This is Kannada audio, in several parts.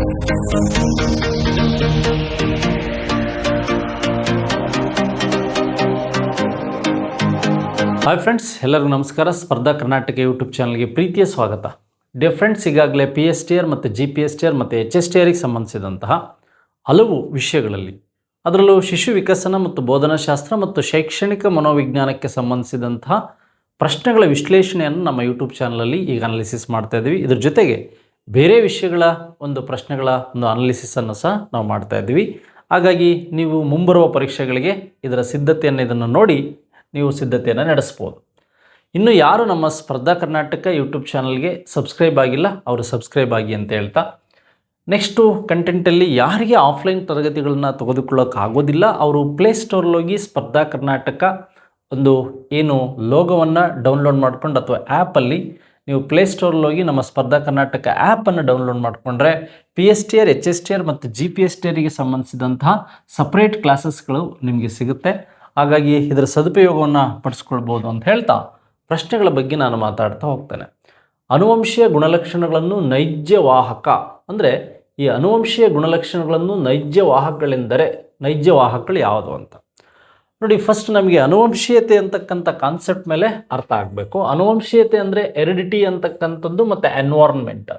ಹಾಯ್ ಫ್ರೆಂಡ್ಸ್ ಎಲ್ಲರಿಗೂ ನಮಸ್ಕಾರ. ಸ್ಪರ್ಧಾ ಕರ್ನಾಟಕ ಯೂಟ್ಯೂಬ್ ಚಾನಲ್ಗೆ ಪ್ರೀತಿಯ ಸ್ವಾಗತ. ಡಿಯರ್ ಫ್ರೆಂಡ್ಸ್ ಈಗಾಗಲೇ ಪಿ ಎಸ್ ಟಿ ಆರ್ ಮತ್ತು G P S T R ಮತ್ತು ಎಚ್ ಎಸ್ ಟಿ ಆರಿಗೆ ಸಂಬಂಧಿಸಿದಂತಹ ಹಲವು ವಿಷಯಗಳಲ್ಲಿ, ಅದರಲ್ಲೂ ಶಿಶು ವಿಕಸನ ಮತ್ತು ಬೋಧನಾಶಾಸ್ತ್ರ ಮತ್ತು ಶೈಕ್ಷಣಿಕ ಮನೋವಿಜ್ಞಾನಕ್ಕೆ ಸಂಬಂಧಿಸಿದಂತಹ ಪ್ರಶ್ನೆಗಳ ವಿಶ್ಲೇಷಣೆಯನ್ನು ನಮ್ಮ ಯೂಟ್ಯೂಬ್ ಚಾನಲಲ್ಲಿ ಈಗ ಅನಾಲಿಸಿಸ್ ಮಾಡ್ತಾ ಇದ್ದೀವಿ ಇದ್ರ ಜೊತೆಗೆ ಬೇರೆ ವಿಷಯಗಳ ಒಂದು ಪ್ರಶ್ನೆಗಳ ಒಂದು ಅನಾಲಿಸಿಸನ್ನು ಸಹ ನಾವು ಮಾಡ್ತಾ ಇದ್ದೀವಿ. ಹಾಗಾಗಿ ನೀವು ಮುಂಬರುವ ಪರೀಕ್ಷೆಗಳಿಗೆ ಇದರ ಸಿದ್ಧತೆಯನ್ನು ಇದನ್ನು ನೋಡಿ ನೀವು ಸಿದ್ಧತೆಯನ್ನು ನಡೆಸ್ಬೋದು. ಇನ್ನು ಯಾರು ನಮ್ಮ ಸ್ಪರ್ಧಾ ಕರ್ನಾಟಕ ಯೂಟ್ಯೂಬ್ ಚಾನಲ್ಗೆ ಸಬ್ಸ್ಕ್ರೈಬ್ ಆಗಿಲ್ಲ, ಅವರು ಸಬ್ಸ್ಕ್ರೈಬ್ ಆಗಿ ಅಂತ ಹೇಳ್ತಾ, ನೆಕ್ಸ್ಟು ಕಂಟೆಂಟಲ್ಲಿ ಯಾರಿಗೆ ಆಫ್ಲೈನ್ ತರಗತಿಗಳನ್ನ ತೆಗೆದುಕೊಳ್ಳೋಕ್ಕಾಗೋದಿಲ್ಲ ಅವರು ಪ್ಲೇಸ್ಟೋರ್ಲೋಗಿ ಸ್ಪರ್ಧಾ ಕರ್ನಾಟಕ ಒಂದು ಏನು ಲೋಗೋವನ್ನು ಡೌನ್ಲೋಡ್ ಮಾಡ್ಕೊಂಡು ಅಥವಾ ಆ್ಯಪಲ್ಲಿ ನೀವು ಪ್ಲೇಸ್ಟೋರ್ಲೋಗಿ ನಮ್ಮ ಸ್ಪರ್ಧಾ ಕರ್ನಾಟಕ ಆ್ಯಪನ್ನು ಡೌನ್ಲೋಡ್ ಮಾಡಿಕೊಂಡ್ರೆ P S T R H S T R ಮತ್ತು ಜಿ ಪಿ ಎಸ್ ಟಿ ಆರಿಗೆ ಸಂಬಂಧಿಸಿದಂತಹ ಸಪ್ರೇಟ್ ಕ್ಲಾಸಸ್ಗಳು ನಿಮಗೆ ಸಿಗುತ್ತೆ. ಹಾಗಾಗಿ ಇದರ ಸದುಪಯೋಗವನ್ನು ಪಡಿಸ್ಕೊಳ್ಬೋದು ಅಂತ ಹೇಳ್ತಾ ಪ್ರಶ್ನೆಗಳ ಬಗ್ಗೆ ನಾನು ಮಾತಾಡ್ತಾ ಹೋಗ್ತೇನೆ. ಅನುವಂಶೀಯ ಗುಣಲಕ್ಷಣಗಳನ್ನು ನೈಜ ವಾಹಕ ಅಂದರೆ ಈ ಅನುವಂಶೀಯ ಗುಣಲಕ್ಷಣಗಳನ್ನು ನೈಜ ವಾಹಕಗಳೆಂದರೆ ನೈಜ ವಾಹಕಗಳು ಯಾವುದು ಅಂತ? ನೋಡಿ ಫಸ್ಟ್ ನಮಗೆ ಅನುವಂಶೀಯತೆ ಅಂತಕ್ಕಂಥ ಕಾನ್ಸೆಪ್ಟ್ ಮೇಲೆ ಅರ್ಥ ಆಗಬೇಕು. ಅನುವಂಶೀಯತೆ ಅಂದರೆ ಎರಿಡಿಟಿ ಅಂತಕ್ಕಂಥದ್ದು ಮತ್ತು ಎನ್ವಾರ್ನ್ಮೆಂಟ್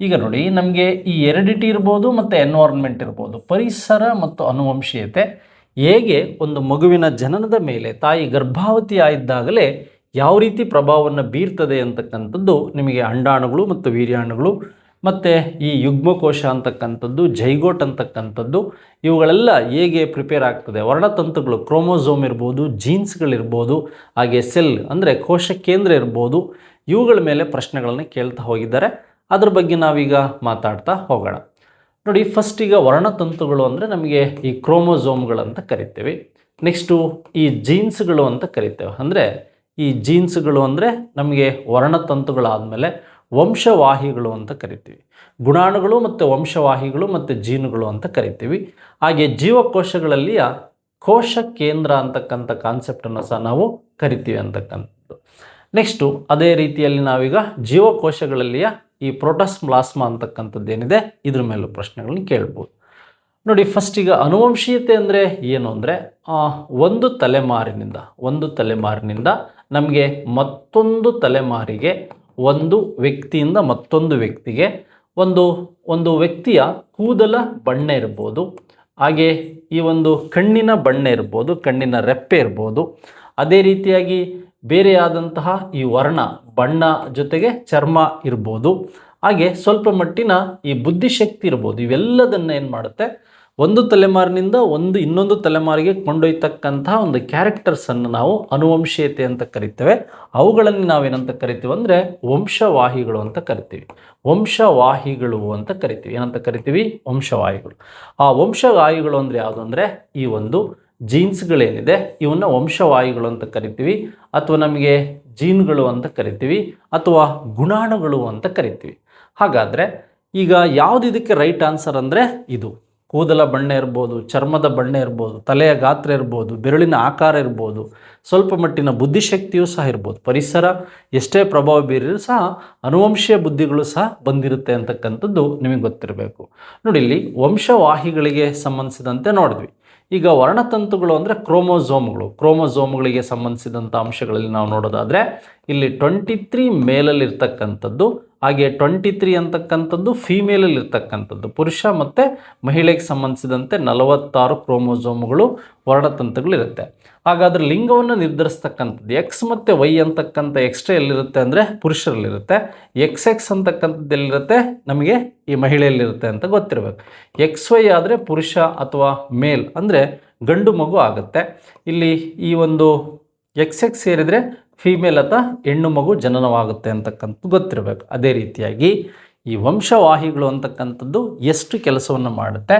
ಈಗ ನೋಡಿ, ನಮಗೆ ಈ ಎರಿಡಿಟಿ ಇರ್ಬೋದು ಮತ್ತು ಎನ್ವಾರ್ನ್ಮೆಂಟ್ ಇರ್ಬೋದು. ಪರಿಸರ ಮತ್ತು ಅನುವಂಶೀಯತೆ ಹೇಗೆ ಒಂದು ಮಗುವಿನ ಜನನದ ಮೇಲೆ, ತಾಯಿ ಗರ್ಭಾವತಿ ಆಗಿದ್ದಾಗಲೇ ಯಾವ ರೀತಿ ಪ್ರಭಾವವನ್ನು ಬೀರ್ತದೆ ಅಂತಕ್ಕಂಥದ್ದು ನಿಮಗೆ ಅಂಡಾಣುಗಳು ಮತ್ತು ವೀರ್ಯಾಣುಗಳು ಮತ್ತು ಈ ಯುಗ್ಮಕೋಶ ಅಂತಕ್ಕಂಥದ್ದು, ಜೈಗೋಟ್ ಅಂತಕ್ಕಂಥದ್ದು, ಇವುಗಳೆಲ್ಲ ಹೇಗೆ ಪ್ರಿಪೇರ್ ಆಗ್ತದೆ? ವರ್ಣತಂತುಗಳು ಕ್ರೋಮೋಸೋಮ್ ಇರ್ಬೋದು ಜೀನ್ಸ್ಗಳಿರ್ಬೋದು ಹಾಗೆ ಸೆಲ್ ಅಂದರೆ ಕೋಶ ಕೇಂದ್ರ ಇರ್ಬೋದು, ಇವುಗಳ ಮೇಲೆ ಪ್ರಶ್ನೆಗಳನ್ನು ಕೇಳ್ತಾ ಹೋಗಿದ್ದಾರೆ. ಅದ್ರ ಬಗ್ಗೆ ನಾವೀಗ ಮಾತಾಡ್ತಾ ಹೋಗೋಣ. ನೋಡಿ ಫಸ್ಟ್ ಈಗ ವರ್ಣತಂತುಗಳು ಅಂದರೆ ನಮಗೆ ಈ ಕ್ರೋಮೋಸೋಮ್ಗಳಂತ ಕರಿತೇವೆ. ನೆಕ್ಸ್ಟು ಈ ಜೀನ್ಸ್ಗಳು ಅಂತ ಕರಿತೇವೆ. ಅಂದರೆ ಈ ಜೀನ್ಸ್ಗಳು ಅಂದರೆ ನಮಗೆ ವರ್ಣತಂತುಗಳಾದಮೇಲೆ ವಂಶವಾಹಿಗಳು ಅಂತ ಕರಿತೀವಿ. ಗುಣಾಣುಗಳು ಮತ್ತು ವಂಶವಾಹಿಗಳು ಮತ್ತು ಜೀನುಗಳು ಅಂತ ಕರಿತೀವಿ. ಹಾಗೆ ಜೀವಕೋಶಗಳಲ್ಲಿಯ ಕೋಶ ಕೇಂದ್ರ ಅಂತಕ್ಕಂಥ ಕಾನ್ಸೆಪ್ಟನ್ನು ಸಹ ನಾವು ಕರಿತೀವಿ ಅಂತಕ್ಕಂಥದ್ದು. ನೆಕ್ಸ್ಟು ಅದೇ ರೀತಿಯಲ್ಲಿ ನಾವೀಗ ಜೀವಕೋಶಗಳಲ್ಲಿಯ ಈ ಪ್ರೋಟೋಸ್ಮ್ಲಾಸ್ಮಾ ಅಂತಕ್ಕಂಥದ್ದು ಏನಿದೆ, ಇದ್ರ ಮೇಲೂ ಪ್ರಶ್ನೆಗಳನ್ನ ಕೇಳ್ಬೋದು. ನೋಡಿ ಫಸ್ಟ್ ಈಗ ಅನುವಂಶೀಯತೆ ಅಂದರೆ ಏನು ಅಂದರೆ ಒಂದು ತಲೆಮಾರಿನಿಂದ ಒಂದು ತಲೆಮಾರಿನಿಂದ ನಮಗೆ ಮತ್ತೊಂದು ತಲೆಮಾರಿಗೆ ಒಂದು ವ್ಯಕ್ತಿಯಿಂದ ಮತ್ತೊಂದು ವ್ಯಕ್ತಿಗೆ ಒಂದು ಒಂದು ವ್ಯಕ್ತಿಯ ಕೂದಲ ಬಣ್ಣ ಇರ್ಬೋದು, ಹಾಗೆ ಈ ಒಂದು ಕಣ್ಣಿನ ಬಣ್ಣ ಇರ್ಬೋದು, ಕಣ್ಣಿನ ರೆಪ್ಪೆ ಇರ್ಬೋದು, ಅದೇ ರೀತಿಯಾಗಿ ಬೇರೆಯಾದಂತಹ ಈ ವರ್ಣ, ಬಣ್ಣ ಜೊತೆಗೆ ಚರ್ಮ ಇರ್ಬೋದು, ಹಾಗೆ ಸ್ವಲ್ಪ ಮಟ್ಟಿನ ಈ ಬುದ್ಧಿಶಕ್ತಿ ಇರ್ಬೋದು, ಇವೆಲ್ಲದನ್ನು ಏನು ಮಾಡುತ್ತೆ? ಒಂದು ತಲೆಮಾರಿನಿಂದ ಒಂದು ಇನ್ನೊಂದು ತಲೆಮಾರಿಗೆ ಕೊಂಡೊಯ್ತಕ್ಕಂತಹ ಒಂದು ಕ್ಯಾರೆಕ್ಟರ್ಸನ್ನು ನಾವು ಅನುವಂಶೀಯತೆ ಅಂತ ಕರಿತೇವೆ. ಅವುಗಳನ್ನು ನಾವೇನಂತ ಕರಿತೀವಿ ಅಂದರೆ ವಂಶವಾಹಿಗಳು ಅಂತ ಕರಿತೀವಿ. ವಂಶವಾಹಿಗಳು ಅಂತ ಕರಿತೀವಿ. ಏನಂತ ಕರಿತೀವಿ? ವಂಶವಾಹಿಗಳು. ಆ ವಂಶವಾಹಿಗಳು ಅಂದರೆ ಯಾವುದು ಅಂದರೆ ಈ ಒಂದು ಜೀನ್ಸ್ಗಳೇನಿದೆ ಇವನ್ನ ವಂಶವಾಹಿಗಳು ಅಂತ ಕರಿತೀವಿ. ಅಥವಾ ನಮಗೆ ಜೀನ್ಗಳು ಅಂತ ಕರಿತೀವಿ. ಅಥವಾ ಗುಣಾಣುಗಳು ಅಂತ ಕರಿತೀವಿ. ಹಾಗಾದರೆ ಈಗ ಯಾವುದು ಇದಕ್ಕೆ ರೈಟ್ ಆನ್ಸರ್ ಅಂದರೆ ಇದು. ಕೂದಲ ಬಣ್ಣ ಇರ್ಬೋದು, ಚರ್ಮದ ಬಣ್ಣ ಇರ್ಬೋದು, ತಲೆಯ ಗಾತ್ರ ಇರ್ಬೋದು, ಬೆರಳಿನ ಆಕಾರ ಇರ್ಬೋದು, ಸ್ವಲ್ಪ ಮಟ್ಟಿನ ಬುದ್ಧಿಶಕ್ತಿಯೂ ಸಹ ಇರ್ಬೋದು. ಪರಿಸರ ಎಷ್ಟೇ ಪ್ರಭಾವ ಬೀರಿದ್ರು ಸಹ ಅನುವಂಶೀಯ ಬುದ್ಧಿಗಳು ಸಹ ಬಂದಿರುತ್ತೆ ಅಂತಕ್ಕಂಥದ್ದು ನಿಮಗೆ ಗೊತ್ತಿರಬೇಕು. ನೋಡಿ, ಇಲ್ಲಿ ವಂಶವಾಹಿಗಳಿಗೆ ಸಂಬಂಧಿಸಿದಂತೆ ನೋಡಿದ್ವಿ. ಈಗ ವರ್ಣತಂತುಗಳು ಅಂದರೆ ಕ್ರೋಮೋಸೋಮ್ಗಳು. ಕ್ರೋಮೋಸೋಮ್ಗಳಿಗೆ ಸಂಬಂಧಿಸಿದಂಥ ಅಂಶಗಳಲ್ಲಿ ನಾವು ನೋಡೋದಾದರೆ ಇಲ್ಲಿ ಟ್ವೆಂಟಿ ತ್ರೀ ಮೇಲಲ್ಲಿರ್ತಕ್ಕಂಥದ್ದು, ಹಾಗೆ ಟ್ವೆಂಟಿ ತ್ರೀ ಅಂತಕ್ಕಂಥದ್ದು ಫೀಮೇಲಲ್ಲಿ ಇರ್ತಕ್ಕಂಥದ್ದು ಪುರುಷ ಮತ್ತು ಮಹಿಳೆಗೆ ಸಂಬಂಧಿಸಿದಂತೆ ನಲವತ್ತಾರು ಕ್ರೋಮೋಸೋಮ್ಗಳು ವರ್ಣತಂತುಗಳಿರುತ್ತೆ. ಹಾಗಾದರೆ ಲಿಂಗವನ್ನು ನಿರ್ಧರಿಸ್ತಕ್ಕಂಥದ್ದು ಎಕ್ಸ್ ಮತ್ತು ವೈ ಅಂತಕ್ಕಂಥ ಎಕ್ಸ್ಟ್ರಾ ಎಲ್ಲಿರುತ್ತೆ ಅಂದರೆ ಪುರುಷರಲ್ಲಿರುತ್ತೆ. ಎಕ್ಸ್ ಎಕ್ಸ್ ಅಂತಕ್ಕಂಥದ್ದು ಎಲ್ಲಿರುತ್ತೆ ನಮಗೆ ಈ ಮಹಿಳೆಯಲ್ಲಿರುತ್ತೆ ಅಂತ ಗೊತ್ತಿರಬೇಕು. ಎಕ್ಸ್ ವೈ ಆದರೆ ಪುರುಷ ಅಥವಾ ಮೇಲ್ ಅಂದರೆ ಗಂಡು ಮಗು ಆಗುತ್ತೆ. ಇಲ್ಲಿ ಈ ಒಂದು ಎಕ್ಸ್ ಎಕ್ಸ್ ಸೇರಿದರೆ ಫೀಮೇಲ್ ಅಥವಾ ಹೆಣ್ಣು ಮಗು ಜನನವಾಗುತ್ತೆ ಅಂತಕ್ಕಂಥದ್ದು ಗೊತ್ತಿರಬೇಕು. ಅದೇ ರೀತಿಯಾಗಿ ಈ ವಂಶವಾಹಿಗಳು ಅಂತಕ್ಕಂಥದ್ದು ಎಷ್ಟು ಕೆಲಸವನ್ನು ಮಾಡುತ್ತೆ?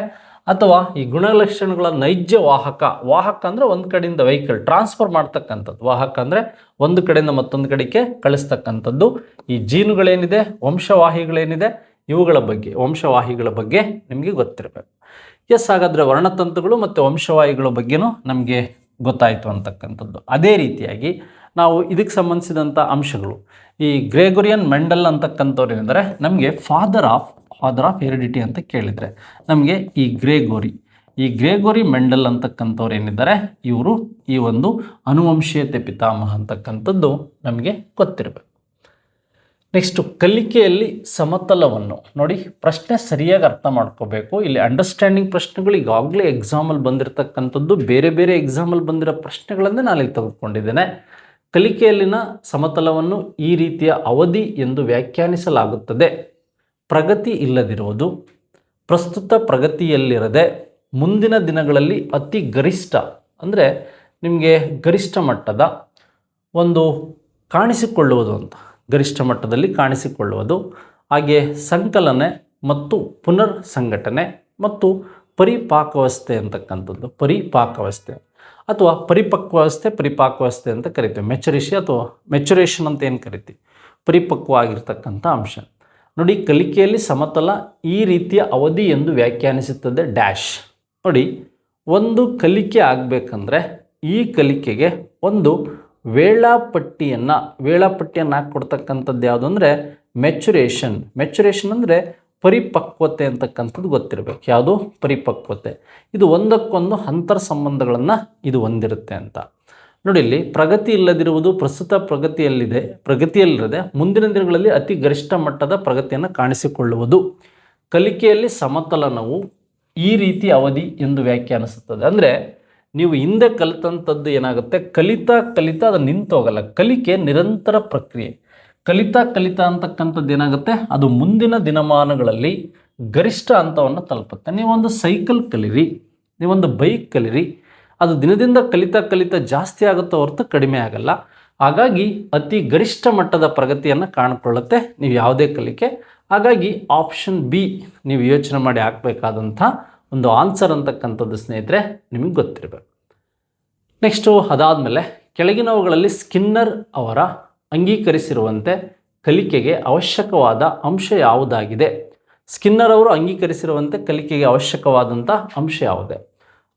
ಅಥವಾ ಈ ಗುಣಲಕ್ಷಣಗಳ ನೈಜ ವಾಹಕ ವಾಹಕ ಅಂದರೆ ಒಂದು ಕಡೆಯಿಂದ ವೆಹಿಕಲ್ ಟ್ರಾನ್ಸ್ಫರ್ ಮಾಡ್ತಕ್ಕಂಥದ್ದು. ವಾಹಕ ಅಂದರೆ ಒಂದು ಕಡೆಯಿಂದ ಮತ್ತೊಂದು ಕಡೆಗೆ ಕಳಿಸ್ತಕ್ಕಂಥದ್ದು. ಈ ಜೀನುಗಳೇನಿದೆ, ವಂಶವಾಹಿಗಳೇನಿದೆ, ಇವುಗಳ ಬಗ್ಗೆ, ವಂಶವಾಹಿಗಳ ಬಗ್ಗೆ ನಿಮಗೆ ಗೊತ್ತಿರಬೇಕು. ಎಸ್, ಹಾಗಾದರೆ ವರ್ಣತಂತುಗಳು ಮತ್ತು ವಂಶವಾಹಿಗಳ ಬಗ್ಗೆನೂ ನಮಗೆ ಗೊತ್ತಾಯಿತು ಅಂತಕ್ಕಂಥದ್ದು. ಅದೇ ರೀತಿಯಾಗಿ ನಾವು ಇದಕ್ಕೆ ಸಂಬಂಧಿಸಿದಂಥ ಅಂಶಗಳು. ಈ ಗ್ರೆಗೋರಿಯನ್ ಮೆಂಡಲ್ ಅಂತಕ್ಕಂಥವ್ರು ಏನೆಂದರೆ, ನಮಗೆ father of father of heredity ಅಂತ ಕೇಳಿದರೆ, ನಮಗೆ ಈ ಗ್ರೇಗೋರಿ ಈ ಗ್ರೇಗೋರಿ ಮೆಂಡಲ್ ಅಂತಕ್ಕಂಥವ್ರು ಏನಿದ್ದಾರೆ, ಇವರು ಈ ಒಂದು ಅನುವಂಶೀಯತೆ ಪಿತಾಮಹ ಅಂತಕ್ಕಂಥದ್ದು ನಮಗೆ ಗೊತ್ತಿರಬೇಕು. ನೆಕ್ಸ್ಟು ಕಲಿಕೆಯಲ್ಲಿ ಸಮತಲವನ್ನು ನೋಡಿ, ಪ್ರಶ್ನೆ ಸರಿಯಾಗಿ ಅರ್ಥ ಮಾಡ್ಕೋಬೇಕು. ಇಲ್ಲಿ ಅಂಡರ್ಸ್ಟ್ಯಾಂಡಿಂಗ್ ಪ್ರಶ್ನೆಗಳು ಈಗಾಗಲೇ ಎಕ್ಸಾಮಲ್ಲಿ ಬಂದಿರತಕ್ಕಂಥದ್ದು, ಬೇರೆ ಬೇರೆ ಎಕ್ಸಾಮಲ್ಲಿ ಬಂದಿರೋ ಪ್ರಶ್ನೆಗಳನ್ನೇ ನಾನು ಇಲ್ಲಿ ತೆಗೆದುಕೊಂಡಿದ್ದೇನೆ. ಕಲಿಕೆಯಲ್ಲಿನ ಸಮತಲವನ್ನು ಈ ರೀತಿಯ ಅವಧಿ ಎಂದು ವ್ಯಾಖ್ಯಾನಿಸಲಾಗುತ್ತದೆ. ಪ್ರಗತಿ ಇಲ್ಲದಿರುವುದು, ಪ್ರಸ್ತುತ ಪ್ರಗತಿಯಲ್ಲಿರದೆ ಮುಂದಿನ ದಿನಗಳಲ್ಲಿ ಅತಿ ಗರಿಷ್ಠ, ಅಂದರೆ ನಿಮಗೆ ಗರಿಷ್ಠ ಮಟ್ಟದ ಒಂದು ಕಾಣಿಸಿಕೊಳ್ಳುವುದು ಅಂತ, ಗರಿಷ್ಠ ಮಟ್ಟದಲ್ಲಿ ಕಾಣಿಸಿಕೊಳ್ಳುವುದು, ಹಾಗೆ ಸಂಕಲನೆ ಮತ್ತು ಪುನರ್ ಸಂಘಟನೆ ಮತ್ತು ಪರಿಪಾಕವಸ್ಥೆ ಅಂತಕ್ಕಂಥದ್ದು ಪರಿಪಾಕವಸ್ಥೆ ಅಥವಾ ಪರಿಪಕ್ವಾವಸ್ಥೆ, ಪರಿಪಾಕವಸ್ಥೆ ಅಂತ ಕರಿತೀವಿ. ಮೆಚುರಿಷಿ ಅಥವಾ ಮೆಚುರೇಷನ್ ಅಂತ ಏನು ಕರಿತೀವಿ? ಪರಿಪಕ್ವ ಆಗಿರ್ತಕ್ಕಂಥ ಅಂಶ. ನೋಡಿ, ಕಲಿಕೆಯಲ್ಲಿ ಸಮತಲ ಈ ರೀತಿಯ ಅವಧಿ ಎಂದು ವ್ಯಾಖ್ಯಾನಿಸುತ್ತದೆ ಡ್ಯಾಶ್ ನೋಡಿ, ಒಂದು ಕಲಿಕೆ ಆಗಬೇಕಂದ್ರೆ ಈ ಕಲಿಕೆಗೆ ಒಂದು ವೇಳಾಪಟ್ಟಿಯನ್ನು ವೇಳಾಪಟ್ಟಿಯನ್ನು ಹಾಕ್ಕೊಡ್ತಕ್ಕಂಥದ್ದು ಯಾವುದು ಅಂದರೆ ಮೆಚುರೇಷನ್ ಮೆಚುರೇಷನ್ ಅಂದರೆ ಪರಿಪಕ್ವತೆ ಅಂತಕ್ಕಂಥದ್ದು ಗೊತ್ತಿರಬೇಕು. ಯಾವುದು? ಪರಿಪಕ್ವತೆ. ಇದು ಒಂದಕ್ಕೊಂದು ಅಂತರ್ ಸಂಬಂಧಗಳನ್ನು ಇದು ಹೊಂದಿರುತ್ತೆ ಅಂತ. ನೋಡಿ ಇಲ್ಲಿ ಪ್ರಗತಿ ಇಲ್ಲದಿರುವುದು ಪ್ರಸ್ತುತ ಪ್ರಗತಿಯಲ್ಲಿದೆ, ಪ್ರಗತಿಯಲ್ಲಿರದೆ ಮುಂದಿನ ದಿನಗಳಲ್ಲಿ ಅತಿ ಗರಿಷ್ಠ ಮಟ್ಟದ ಪ್ರಗತಿಯನ್ನು ಕಾಣಿಸಿಕೊಳ್ಳುವುದು. ಕಲಿಕೆಯಲ್ಲಿ ಸಮತಲನವು ಈ ರೀತಿ ಅವಧಿ ಎಂದು ವ್ಯಾಖ್ಯಾನಿಸುತ್ತದೆ ಅಂದರೆ ನೀವು ಹಿಂದೆ ಕಲಿತಂಥದ್ದು ಏನಾಗುತ್ತೆ? ಕಲಿತಾ ಕಲಿತಾ ಅದು ನಿಂತೋಗಲ್ಲ. ಕಲಿಕೆ ನಿರಂತರ ಪ್ರಕ್ರಿಯೆ. ಕಲಿತಾ ಕಲಿತಾ ಅಂತಕ್ಕಂಥದ್ದು ಏನಾಗುತ್ತೆ? ಅದು ಮುಂದಿನ ದಿನಮಾನಗಳಲ್ಲಿ ಗರಿಷ್ಠ ಹಂತವನ್ನು ತಲುಪುತ್ತೆ. ನೀವೊಂದು ಸೈಕಲ್ ಕಲೀರಿ, ನೀವೊಂದು ಬೈಕ್ ಕಲೀರಿ, ಅದು ದಿನದಿಂದ ಕಲಿತಾ ಕಲಿತಾ ಜಾಸ್ತಿ ಆಗುತ್ತೋ ಹೊರತು ಕಡಿಮೆ ಆಗಲ್ಲ. ಹಾಗಾಗಿ ಅತಿ ಗರಿಷ್ಠ ಮಟ್ಟದ ಪ್ರಗತಿಯನ್ನು ಕಾಣಿಕೊಳ್ಳುತ್ತೆ ನೀವು ಯಾವುದೇ ಕಲಿಕೆ. ಹಾಗಾಗಿ ಆಪ್ಷನ್ ಬಿ ನೀವು ಯೋಚನೆ ಮಾಡಿ ಹಾಕಬೇಕಾದಂಥ ಒಂದು ಆನ್ಸರ್ ಅಂತಕ್ಕಂಥದ್ದು ಸ್ನೇಹಿತರೆ ನಿಮಗೆ ಗೊತ್ತಿರಬೇಕು. ನೆಕ್ಸ್ಟು ಅದಾದಮೇಲೆ ಕೆಳಗಿನವುಗಳಲ್ಲಿ ಸ್ಕಿನ್ನರ್ ಅವರ ಅಂಗೀಕರಿಸಿರುವಂತೆ ಕಲಿಕೆಗೆ ಅವಶ್ಯಕವಾದ ಅಂಶ ಯಾವುದಾಗಿದೆ? ಸ್ಕಿನ್ನರ್ ಅವರು ಅಂಗೀಕರಿಸಿರುವಂತೆ ಕಲಿಕೆಗೆ ಅವಶ್ಯಕವಾದಂಥ ಅಂಶ ಯಾವುದೇ?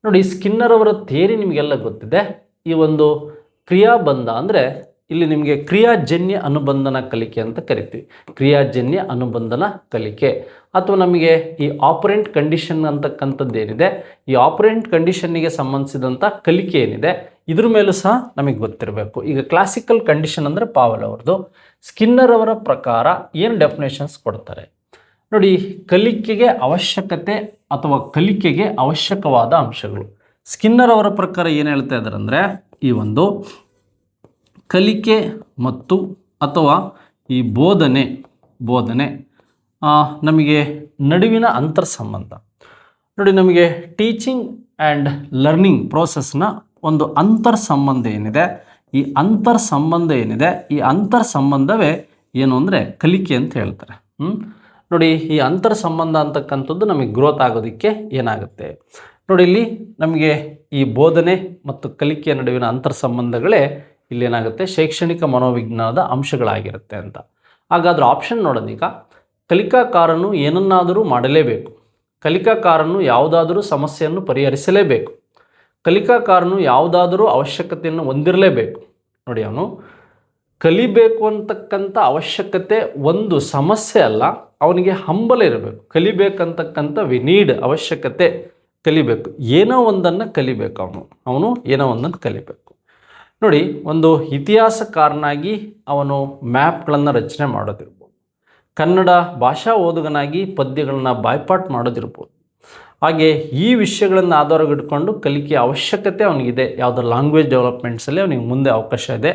ನೋಡಿ ಸ್ಕಿನ್ನರ್ ಅವರ ಥಿಯರಿ ನಿಮಗೆಲ್ಲ ಗೊತ್ತಿದೆ. ಈ ಒಂದು ಕ್ರಿಯಾಬಂಧ ಅಂದರೆ ಇಲ್ಲಿ ನಿಮಗೆ ಕ್ರಿಯಾಜನ್ಯ ಅನುಬಂಧನ ಕಲಿಕೆ ಅಂತ ಕರಿತೀವಿ. ಕ್ರಿಯಾಜನ್ಯ ಅನುಬಂಧನ ಕಲಿಕೆ. ಅಥವಾ ನಮಗೆ ಈ ಆಪರೆಂಟ್ ಕಂಡೀಷನ್ ಅಂತಕ್ಕಂಥದ್ದು ಏನಿದೆ ಈ ಆಪರೆಂಟ್ ಕಂಡೀಷನ್ನಿಗೆ ಸಂಬಂಧಿಸಿದಂಥ ಕಲಿಕೆ ಏನಿದೆ, ಇದ್ರ ಮೇಲೂ ಸಹ ನಮಗೆ ಗೊತ್ತಿರಬೇಕು. ಈಗ ಕ್ಲಾಸಿಕಲ್ ಕಂಡೀಷನ್ ಅಂದರೆ ಪಾವಲ್ ಅವ್ರದ್ದು ಸ್ಕಿನ್ನರ್ ಅವರ ಪ್ರಕಾರ ಏನು ಡೆಫಿನೇಷನ್ಸ್ ಕೊಡ್ತಾರೆ? ನೋಡಿ, ಕಲಿಕೆಗೆ ಅವಶ್ಯಕತೆ ಅಥವಾ ಕಲಿಕೆಗೆ ಅವಶ್ಯಕವಾದ ಅಂಶಗಳು. ಸ್ಕಿನ್ನರ್ ಅವರ ಪ್ರಕಾರ ಏನು ಹೇಳ್ತಾ ಇದ್ದಾರೆ ಅಂದರೆ, ಈ ಒಂದು ಕಲಿಕೆ ಮತ್ತು ಅಥವಾ ಈ ಬೋಧನೆ ಬೋಧನೆ ನಮಗೆ ನಡುವಿನ ಅಂತರ್ ಸಂಬಂಧ. ನೋಡಿ, ನಮಗೆ ಟೀಚಿಂಗ್ ಆ್ಯಂಡ್ ಲರ್ನಿಂಗ್ ಪ್ರೋಸೆಸ್ನ ಒಂದು ಅಂತರ್ ಸಂಬಂಧ ಏನಿದೆ? ಈ ಅಂತರ್ ಸಂಬಂಧ ಏನಿದೆ? ಈ ಅಂತರ್ ಸಂಬಂಧವೇ ಏನು ಅಂದರೆ ಕಲಿಕೆ ಅಂತ ಹೇಳ್ತಾರೆ? ನೋಡಿ, ಈ ಅಂತರ್ ಸಂಬಂಧ ಅಂತಕ್ಕಂಥದ್ದು ನಮಗೆ ಗ್ರೋತ್ ಆಗೋದಕ್ಕೆ ಏನಾಗುತ್ತೆ? ನೋಡಿ, ಇಲ್ಲಿ ನಮಗೆ ಈ ಬೋಧನೆ ಮತ್ತು ಕಲಿಕೆಯ ನಡುವಿನ ಅಂತರ್ ಸಂಬಂಧಗಳೇ ಇಲ್ಲಿ ಏನಾಗುತ್ತೆ ಶೈಕ್ಷಣಿಕ ಮನೋವಿಜ್ಞಾನದ ಅಂಶಗಳಾಗಿರುತ್ತೆ ಅಂತ. ಹಾಗಾದ್ರೆ ಆಪ್ಷನ್ ನೋಡೋದೀಗ ಕಲಿಕಾಕಾರನು ಏನನ್ನಾದರೂ ಮಾಡಲೇಬೇಕು. ಕಲಿಕಾಕಾರನು ಯಾವುದಾದರೂ ಸಮಸ್ಯೆಯನ್ನು ಪರಿಹರಿಸಲೇಬೇಕು. ಕಲಿಕಾಕಾರನು ಯಾವುದಾದರೂ ಅವಶ್ಯಕತೆಯನ್ನು ಹೊಂದಿರಲೇಬೇಕು. ನೋಡಿ ಅವನು. ಕಲಿಬೇಕು ಅಂತಕ್ಕಂಥ ಅವಶ್ಯಕತೆ ಒಂದು ಸಮಸ್ಯೆ ಅಲ್ಲ. ಅವನಿಗೆ ಹಂಬಲ ಇರಬೇಕು. ಕಲಿಬೇಕಂತಕ್ಕಂಥ ವಿ ನೀಡ್ ಅವಶ್ಯಕತೆ ಕಲಿಬೇಕು. ಏನೋ ಒಂದನ್ನು ಕಲಿಬೇಕು ಅವನು. ಅವನು ಏನೋ ಒಂದನ್ನು ಕಲಿಬೇಕು. ನೋಡಿ, ಒಂದು ಇತಿಹಾಸಕಾರನಾಗಿ ಅವನು ಮ್ಯಾಪ್ಗಳನ್ನು ರಚನೆ ಮಾಡೋದಿರ್ಬೋದು. ಕನ್ನಡ ಭಾಷಾ ಓದುಗನಾಗಿ ಪದ್ಯಗಳನ್ನು ಬಾಯ್ಪಾಟ್ ಮಾಡೋದಿರ್ಬೋದು. ಹಾಗೆ ಈ ವಿಷಯಗಳನ್ನು ಆಧಾರಗಿಟ್ಕೊಂಡು ಕಲಿಕೆಯ ಅವಶ್ಯಕತೆ ಅವನಿಗಿದೆ. ಯಾವುದೋ ಲ್ಯಾಂಗ್ವೇಜ್ ಡೆವಲಪ್ಮೆಂಟ್ಸಲ್ಲಿ ಅವನಿಗೆ ಮುಂದೆ ಅವಕಾಶ ಇದೆ.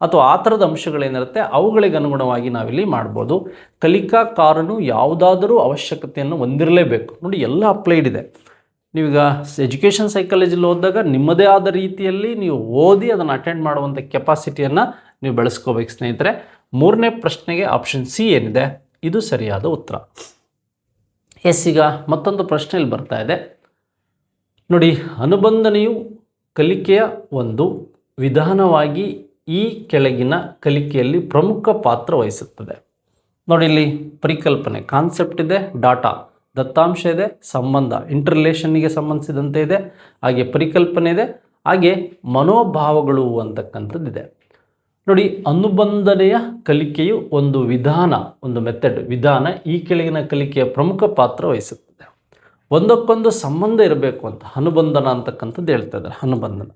ಅಥವಾ ಆ ಥರದ ಅಂಶಗಳೇನಿರುತ್ತೆ, ಅವುಗಳಿಗೆ ಅನುಗುಣವಾಗಿ ನಾವಿಲ್ಲಿ ಮಾಡ್ಬೋದು. ಕಲಿಕಾಕಾರನು ಯಾವುದಾದರೂ ಅವಶ್ಯಕತೆಯನ್ನು ಹೊಂದಿರಲೇಬೇಕು. ನೋಡಿ, ಎಲ್ಲ ಅಪ್ಲೈಡ್ ಇದೆ. ನೀವೀಗ ಎಜುಕೇಷನ್ ಸೈಕಾಲಜಿಲಿ ಓದಿದಾಗ ನಿಮ್ಮದೇ ಆದ ರೀತಿಯಲ್ಲಿ ನೀವು ಓದಿ ಅದನ್ನು ಅಟೆಂಡ್ ಮಾಡುವಂಥ ಕೆಪಾಸಿಟಿಯನ್ನು ನೀವು ಬೆಳೆಸ್ಕೋಬೇಕು ಸ್ನೇಹಿತರೆ. ಮೂರನೇ ಪ್ರಶ್ನೆಗೆ ಆಪ್ಷನ್ ಸಿ ಏನಿದೆ? ಇದು ಸರಿಯಾದ ಉತ್ತರ. ಎಸ್, ಈಗ ಮತ್ತೊಂದು ಪ್ರಶ್ನೆ ಇಲ್ಲಿ ಬರ್ತಾ ಇದೆ. ನೋಡಿ, ಅನುಬಂಧನೆಯು ಕಲಿಕೆಯ ಒಂದು ವಿಧಾನವಾಗಿ ಈ ಕೆಳಗಿನ ಕಲಿಕೆಯಲ್ಲಿ ಪ್ರಮುಖ ಪಾತ್ರ ವಹಿಸುತ್ತದೆ. ನೋಡಿ, ಇಲ್ಲಿ ಪರಿಕಲ್ಪನೆ ಕಾನ್ಸೆಪ್ಟ್ ಇದೆ ಡಾಟಾ ದತ್ತಾಂಶ ಇದೆ, ಸಂಬಂಧ ಇಂಟರ್ಲೇಷನ್ನಿಗೆ ಸಂಬಂಧಿಸಿದಂತೆ ಇದೆ, ಹಾಗೆ ಪರಿಕಲ್ಪನೆ ಇದೆ, ಹಾಗೆ ಮನೋಭಾವಗಳು ಅಂತಕ್ಕಂಥದ್ದಿದೆ. ನೋಡಿ, ಅನುಬಂಧನೆಯ ಕಲಿಕೆಯು ಒಂದು ವಿಧಾನ, ಒಂದು ಮೆಥಡ್ ವಿಧಾನ ಈ ಕೆಳಗಿನ ಕಲಿಕೆಯ ಪ್ರಮುಖ ಪಾತ್ರ ವಹಿಸುತ್ತದೆ. ಒಂದಕ್ಕೊಂದು ಸಂಬಂಧ ಇರಬೇಕು ಅಂತ, ಅನುಬಂಧನ ಅಂತಕ್ಕಂಥದ್ದು ಹೇಳ್ತಾ ಇದ್ದಾರೆ, ಅನುಬಂಧನ.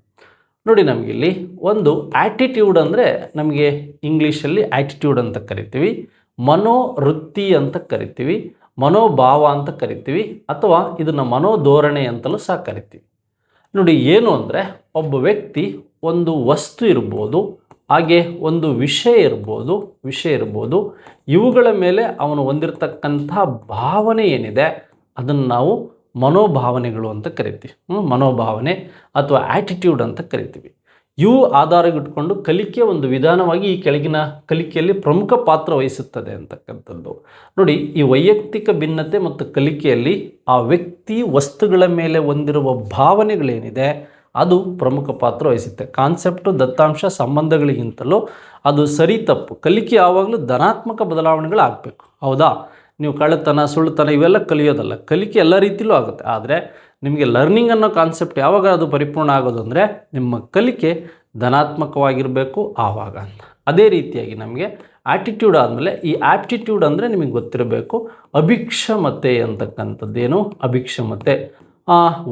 ನೋಡಿ ನಮಗಿಲ್ಲಿ ಒಂದು ಆ್ಯಟಿಟ್ಯೂಡ್ ಅಂದರೆ ನಮಗೆ ಇಂಗ್ಲೀಷಲ್ಲಿ ಆ್ಯಟಿಟ್ಯೂಡ್ ಅಂತ ಕರಿತೀವಿ, ಮನೋವೃತ್ತಿ ಅಂತ ಕರಿತೀವಿ ಮನೋಭಾವ ಅಂತ ಕರಿತೀವಿ ಅಥವಾ ಇದನ್ನು ಮನೋಧೋರಣೆ ಅಂತಲೂ ಸಹ ಕರಿತೀವಿ. ನೋಡಿ, ಏನು ಅಂದರೆ ಒಬ್ಬ ವ್ಯಕ್ತಿ ಒಂದು ವಸ್ತು ಇರ್ಬೋದು, ಹಾಗೆ ಒಂದು ವಿಷಯ ಇರ್ಬೋದು ವಿಷಯ ಇರ್ಬೋದು, ಇವುಗಳ ಮೇಲೆ ಅವನು ಹೊಂದಿರತಕ್ಕಂತಹ ಭಾವನೆ ಏನಿದೆ, ಅದನ್ನು ನಾವು ಮನೋಭಾವನೆಗಳು ಅಂತ ಕರಿತೀವಿ. ಮನೋಭಾವನೆ ಅಥವಾ ಆ್ಯಟಿಟ್ಯೂಡ್ ಅಂತ ಕರಿತೀವಿ. ಇವು ಆಧಾರಗಿಟ್ಕೊಂಡು ಕಲಿಕೆ ಒಂದು ವಿಧಾನವಾಗಿ ಈ ಕೆಳಗಿನ ಕಲಿಕೆಯಲ್ಲಿ ಪ್ರಮುಖ ಪಾತ್ರ ವಹಿಸುತ್ತದೆ ಅಂತಕ್ಕಂಥದ್ದು. ನೋಡಿ, ಈ ವೈಯಕ್ತಿಕ ಭಿನ್ನತೆ ಮತ್ತು ಕಲಿಕೆಯಲ್ಲಿ ಆ ವ್ಯಕ್ತಿ ವಸ್ತುಗಳ ಮೇಲೆ ಹೊಂದಿರುವ ಭಾವನೆಗಳೇನಿದೆ, ಅದು ಪ್ರಮುಖ ಪಾತ್ರ ವಹಿಸುತ್ತೆ. ಕಾನ್ಸೆಪ್ಟು, ದತ್ತಾಂಶ, ಸಂಬಂಧಗಳಿಗಿಂತಲೂ ಅದು ಸರಿ ತಪ್ಪು. ಕಲಿಕೆ ಯಾವಾಗಲೂ ಧನಾತ್ಮಕ ಬದಲಾವಣೆಗಳಾಗಬೇಕು. ಹೌದಾ? ನೀವು ಕಳ್ಳತನ, ಸುಳ್ಳುತನ ಇವೆಲ್ಲ ಕಲಿಯೋದಲ್ಲ. ಕಲಿಕೆ ಎಲ್ಲ ರೀತಿಯಲ್ಲೂ ಆಗುತ್ತೆ. ಆದರೆ ನಿಮಗೆ ಲರ್ನಿಂಗ್ ಅನ್ನೋ ಕಾನ್ಸೆಪ್ಟ್ ಯಾವಾಗ ಅದು ಪರಿಪೂರ್ಣ ಆಗೋದು ಅಂದರೆ ನಿಮ್ಮ ಕಲಿಕೆ ಧನಾತ್ಮಕವಾಗಿರಬೇಕು ಆವಾಗ ಅಂತ. ಅದೇ ರೀತಿಯಾಗಿ ನಮಗೆ ಆಟಿಟ್ಯೂಡ್ ಆದಮೇಲೆ ಈ ಆ್ಯಪ್ಟಿಟ್ಯೂಡ್ ಅಂದರೆ ನಿಮಗೆ ಗೊತ್ತಿರಬೇಕು ಅಭಿಕ್ಷಮತೆ ಅಂತಕ್ಕಂಥದ್ದೇನು? ಅಭಿಕ್ಷಮತೆ.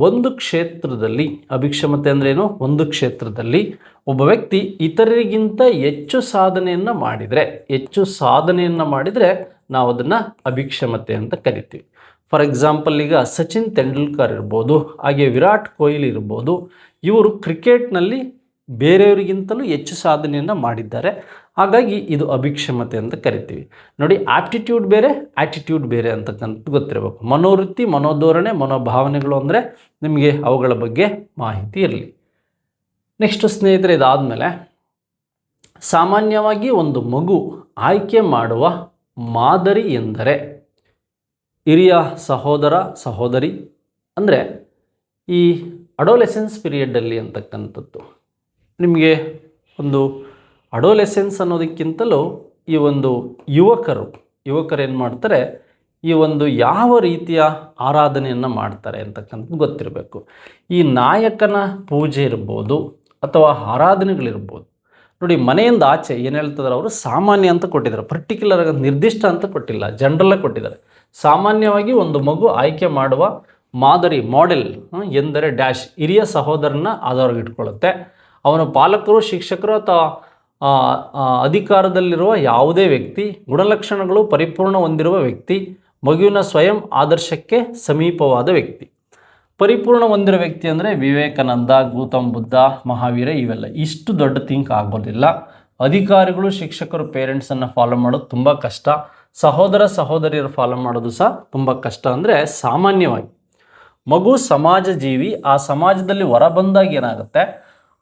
ಒಂದು ಕ್ಷೇತ್ರದಲ್ಲಿ, ಅಭಿಕ್ಷಮತೆ ಅಂದ್ರೇನು ಒಂದು ಕ್ಷೇತ್ರದಲ್ಲಿ ಒಬ್ಬ ವ್ಯಕ್ತಿ ಇತರರಿಗಿಂತ ಹೆಚ್ಚು ಸಾಧನೆಯನ್ನು ಮಾಡಿದರೆ, ಹೆಚ್ಚು ಸಾಧನೆಯನ್ನು ಮಾಡಿದರೆ ನಾವು ಅದನ್ನು ಅಭಿಕ್ಷಮತೆ ಅಂತ ಕರಿತೀವಿ. ಫಾರ್ ಎಕ್ಸಾಂಪಲ್ ಈಗ ಸಚಿನ್ ತೆಂಡೂಲ್ಕರ್ ಇರ್ಬೋದು, ಹಾಗೆ ವಿರಾಟ್ ಕೊಹ್ಲಿ ಇರ್ಬೋದು, ಇವರು ಕ್ರಿಕೆಟ್ನಲ್ಲಿ ಬೇರೆಯವರಿಗಿಂತಲೂ ಹೆಚ್ಚು ಸಾಧನೆಯನ್ನು ಮಾಡಿದ್ದಾರೆ. ಹಾಗಾಗಿ ಇದು ಅಭಿಕ್ಷಮತೆ ಅಂತ ಕರಿತೀವಿ. ನೋಡಿ ಆ್ಯಪ್ಟಿಟ್ಯೂಡ್ ಬೇರೆ ಆ್ಯಟಿಟ್ಯೂಡ್ ಬೇರೆ ಅಂತಕ್ಕಂಥ ಗೊತ್ತಿರಬೇಕು. ಮನೋವೃತ್ತಿ, ಮನೋಧೋರಣೆ, ಮನೋಭಾವನೆಗಳು ಅಂದರೆ ನಿಮಗೆ ಅವುಗಳ ಬಗ್ಗೆ ಮಾಹಿತಿ ಇರಲಿ. ನೆಕ್ಸ್ಟ್ ಸ್ನೇಹಿತರೆ, ಇದಾದಮೇಲೆ ಸಾಮಾನ್ಯವಾಗಿ ಒಂದು ಮಗು ಆಯ್ಕೆ ಮಾಡುವ ಮಾದರಿ ಎಂದರೆ ಹಿರಿಯ ಸಹೋದರ, ಸಹೋದರಿ ಅಂದರೆ ಈ ಅಡೋಲೆಸೆನ್ಸ್ ಪೀರಿಯಡ್ಡಲ್ಲಿ ಅಂತಕ್ಕಂಥದ್ದು. ನಿಮಗೆ ಒಂದು ಅಡೋಲೆಸೆನ್ಸ್ ಅನ್ನೋದಕ್ಕಿಂತಲೂ ಈ ಒಂದು ಯುವಕರು ಯುವಕರು ಏನು ಮಾಡ್ತಾರೆ, ಈ ಒಂದು ಯಾವ ರೀತಿಯ ಆರಾಧನೆಯನ್ನು ಮಾಡ್ತಾರೆ ಅಂತಕ್ಕಂಥದ್ದು ಗೊತ್ತಿರಬೇಕು. ಈ ನಾಯಕನ ಪೂಜೆ ಇರ್ಬೋದು ಅಥವಾ ಆರಾಧನೆಗಳಿರ್ಬೋದು. ನೋಡಿ, ಮನೆಯಿಂದ ಆಚೆ ಏನು ಹೇಳ್ತಿದ್ದಾರೆ ಅವರು, ಸಾಮಾನ್ಯ ಅಂತ ಕೊಟ್ಟಿದ್ದಾರೆ. ಪರ್ಟಿಕ್ಯುಲರ್ ನಿರ್ದಿಷ್ಟ ಅಂತ ಕೊಟ್ಟಿಲ್ಲ ಜನರಲ್ಲೇ ಕೊಟ್ಟಿದ್ದಾರೆ. ಸಾಮಾನ್ಯವಾಗಿ ಒಂದು ಮಗು ಆಯ್ಕೆ ಮಾಡುವ ಮಾದರಿ ಮಾಡೆಲ್ ಎಂದರೆ ಡ್ಯಾಶ್ ಹಿರಿಯ ಸಹೋದರನ ಆಧಾರವಾಗಿಟ್ಕೊಳ್ಳುತ್ತೆ ಅವನ ಪಾಲಕರು, ಶಿಕ್ಷಕರು ಅಥವಾ ಅಧಿಕಾರದಲ್ಲಿರುವ ಯಾವುದೇ ವ್ಯಕ್ತಿ, ಗುಣಲಕ್ಷಣಗಳು ಪರಿಪೂರ್ಣ ಹೊಂದಿರುವ ವ್ಯಕ್ತಿ, ಮಗುವಿನ ಸ್ವಯಂ ಆದರ್ಶಕ್ಕೆ ಸಮೀಪವಾದ ವ್ಯಕ್ತಿ. ಪರಿಪೂರ್ಣ ಹೊಂದಿರುವ ವ್ಯಕ್ತಿ ಅಂದರೆ ವಿವೇಕಾನಂದ, ಗೌತಮ್ ಬುದ್ಧ, ಮಹಾವೀರ ಇವೆಲ್ಲ. ಇಷ್ಟು ದೊಡ್ಡ ಥಿಂಕ್ ಆಗೋದಿಲ್ಲ ಅಧಿಕಾರಿಗಳು, ಶಿಕ್ಷಕರು ಪೇರೆಂಟ್ಸನ್ನು ಫಾಲೋ ಮಾಡೋದು ತುಂಬ ಕಷ್ಟ. ಸಹೋದರ ಸಹೋದರಿಯರು ಫಾಲೋ ಮಾಡೋದು ಸಹ ತುಂಬ ಕಷ್ಟ ಅಂದರೆ ಸಾಮಾನ್ಯವಾಗಿ. ಮಗು ಸಮಾಜ ಜೀವಿ ಆ ಸಮಾಜದಲ್ಲಿ ಹೊರ ಬಂದಾಗ ಏನಾಗುತ್ತೆ?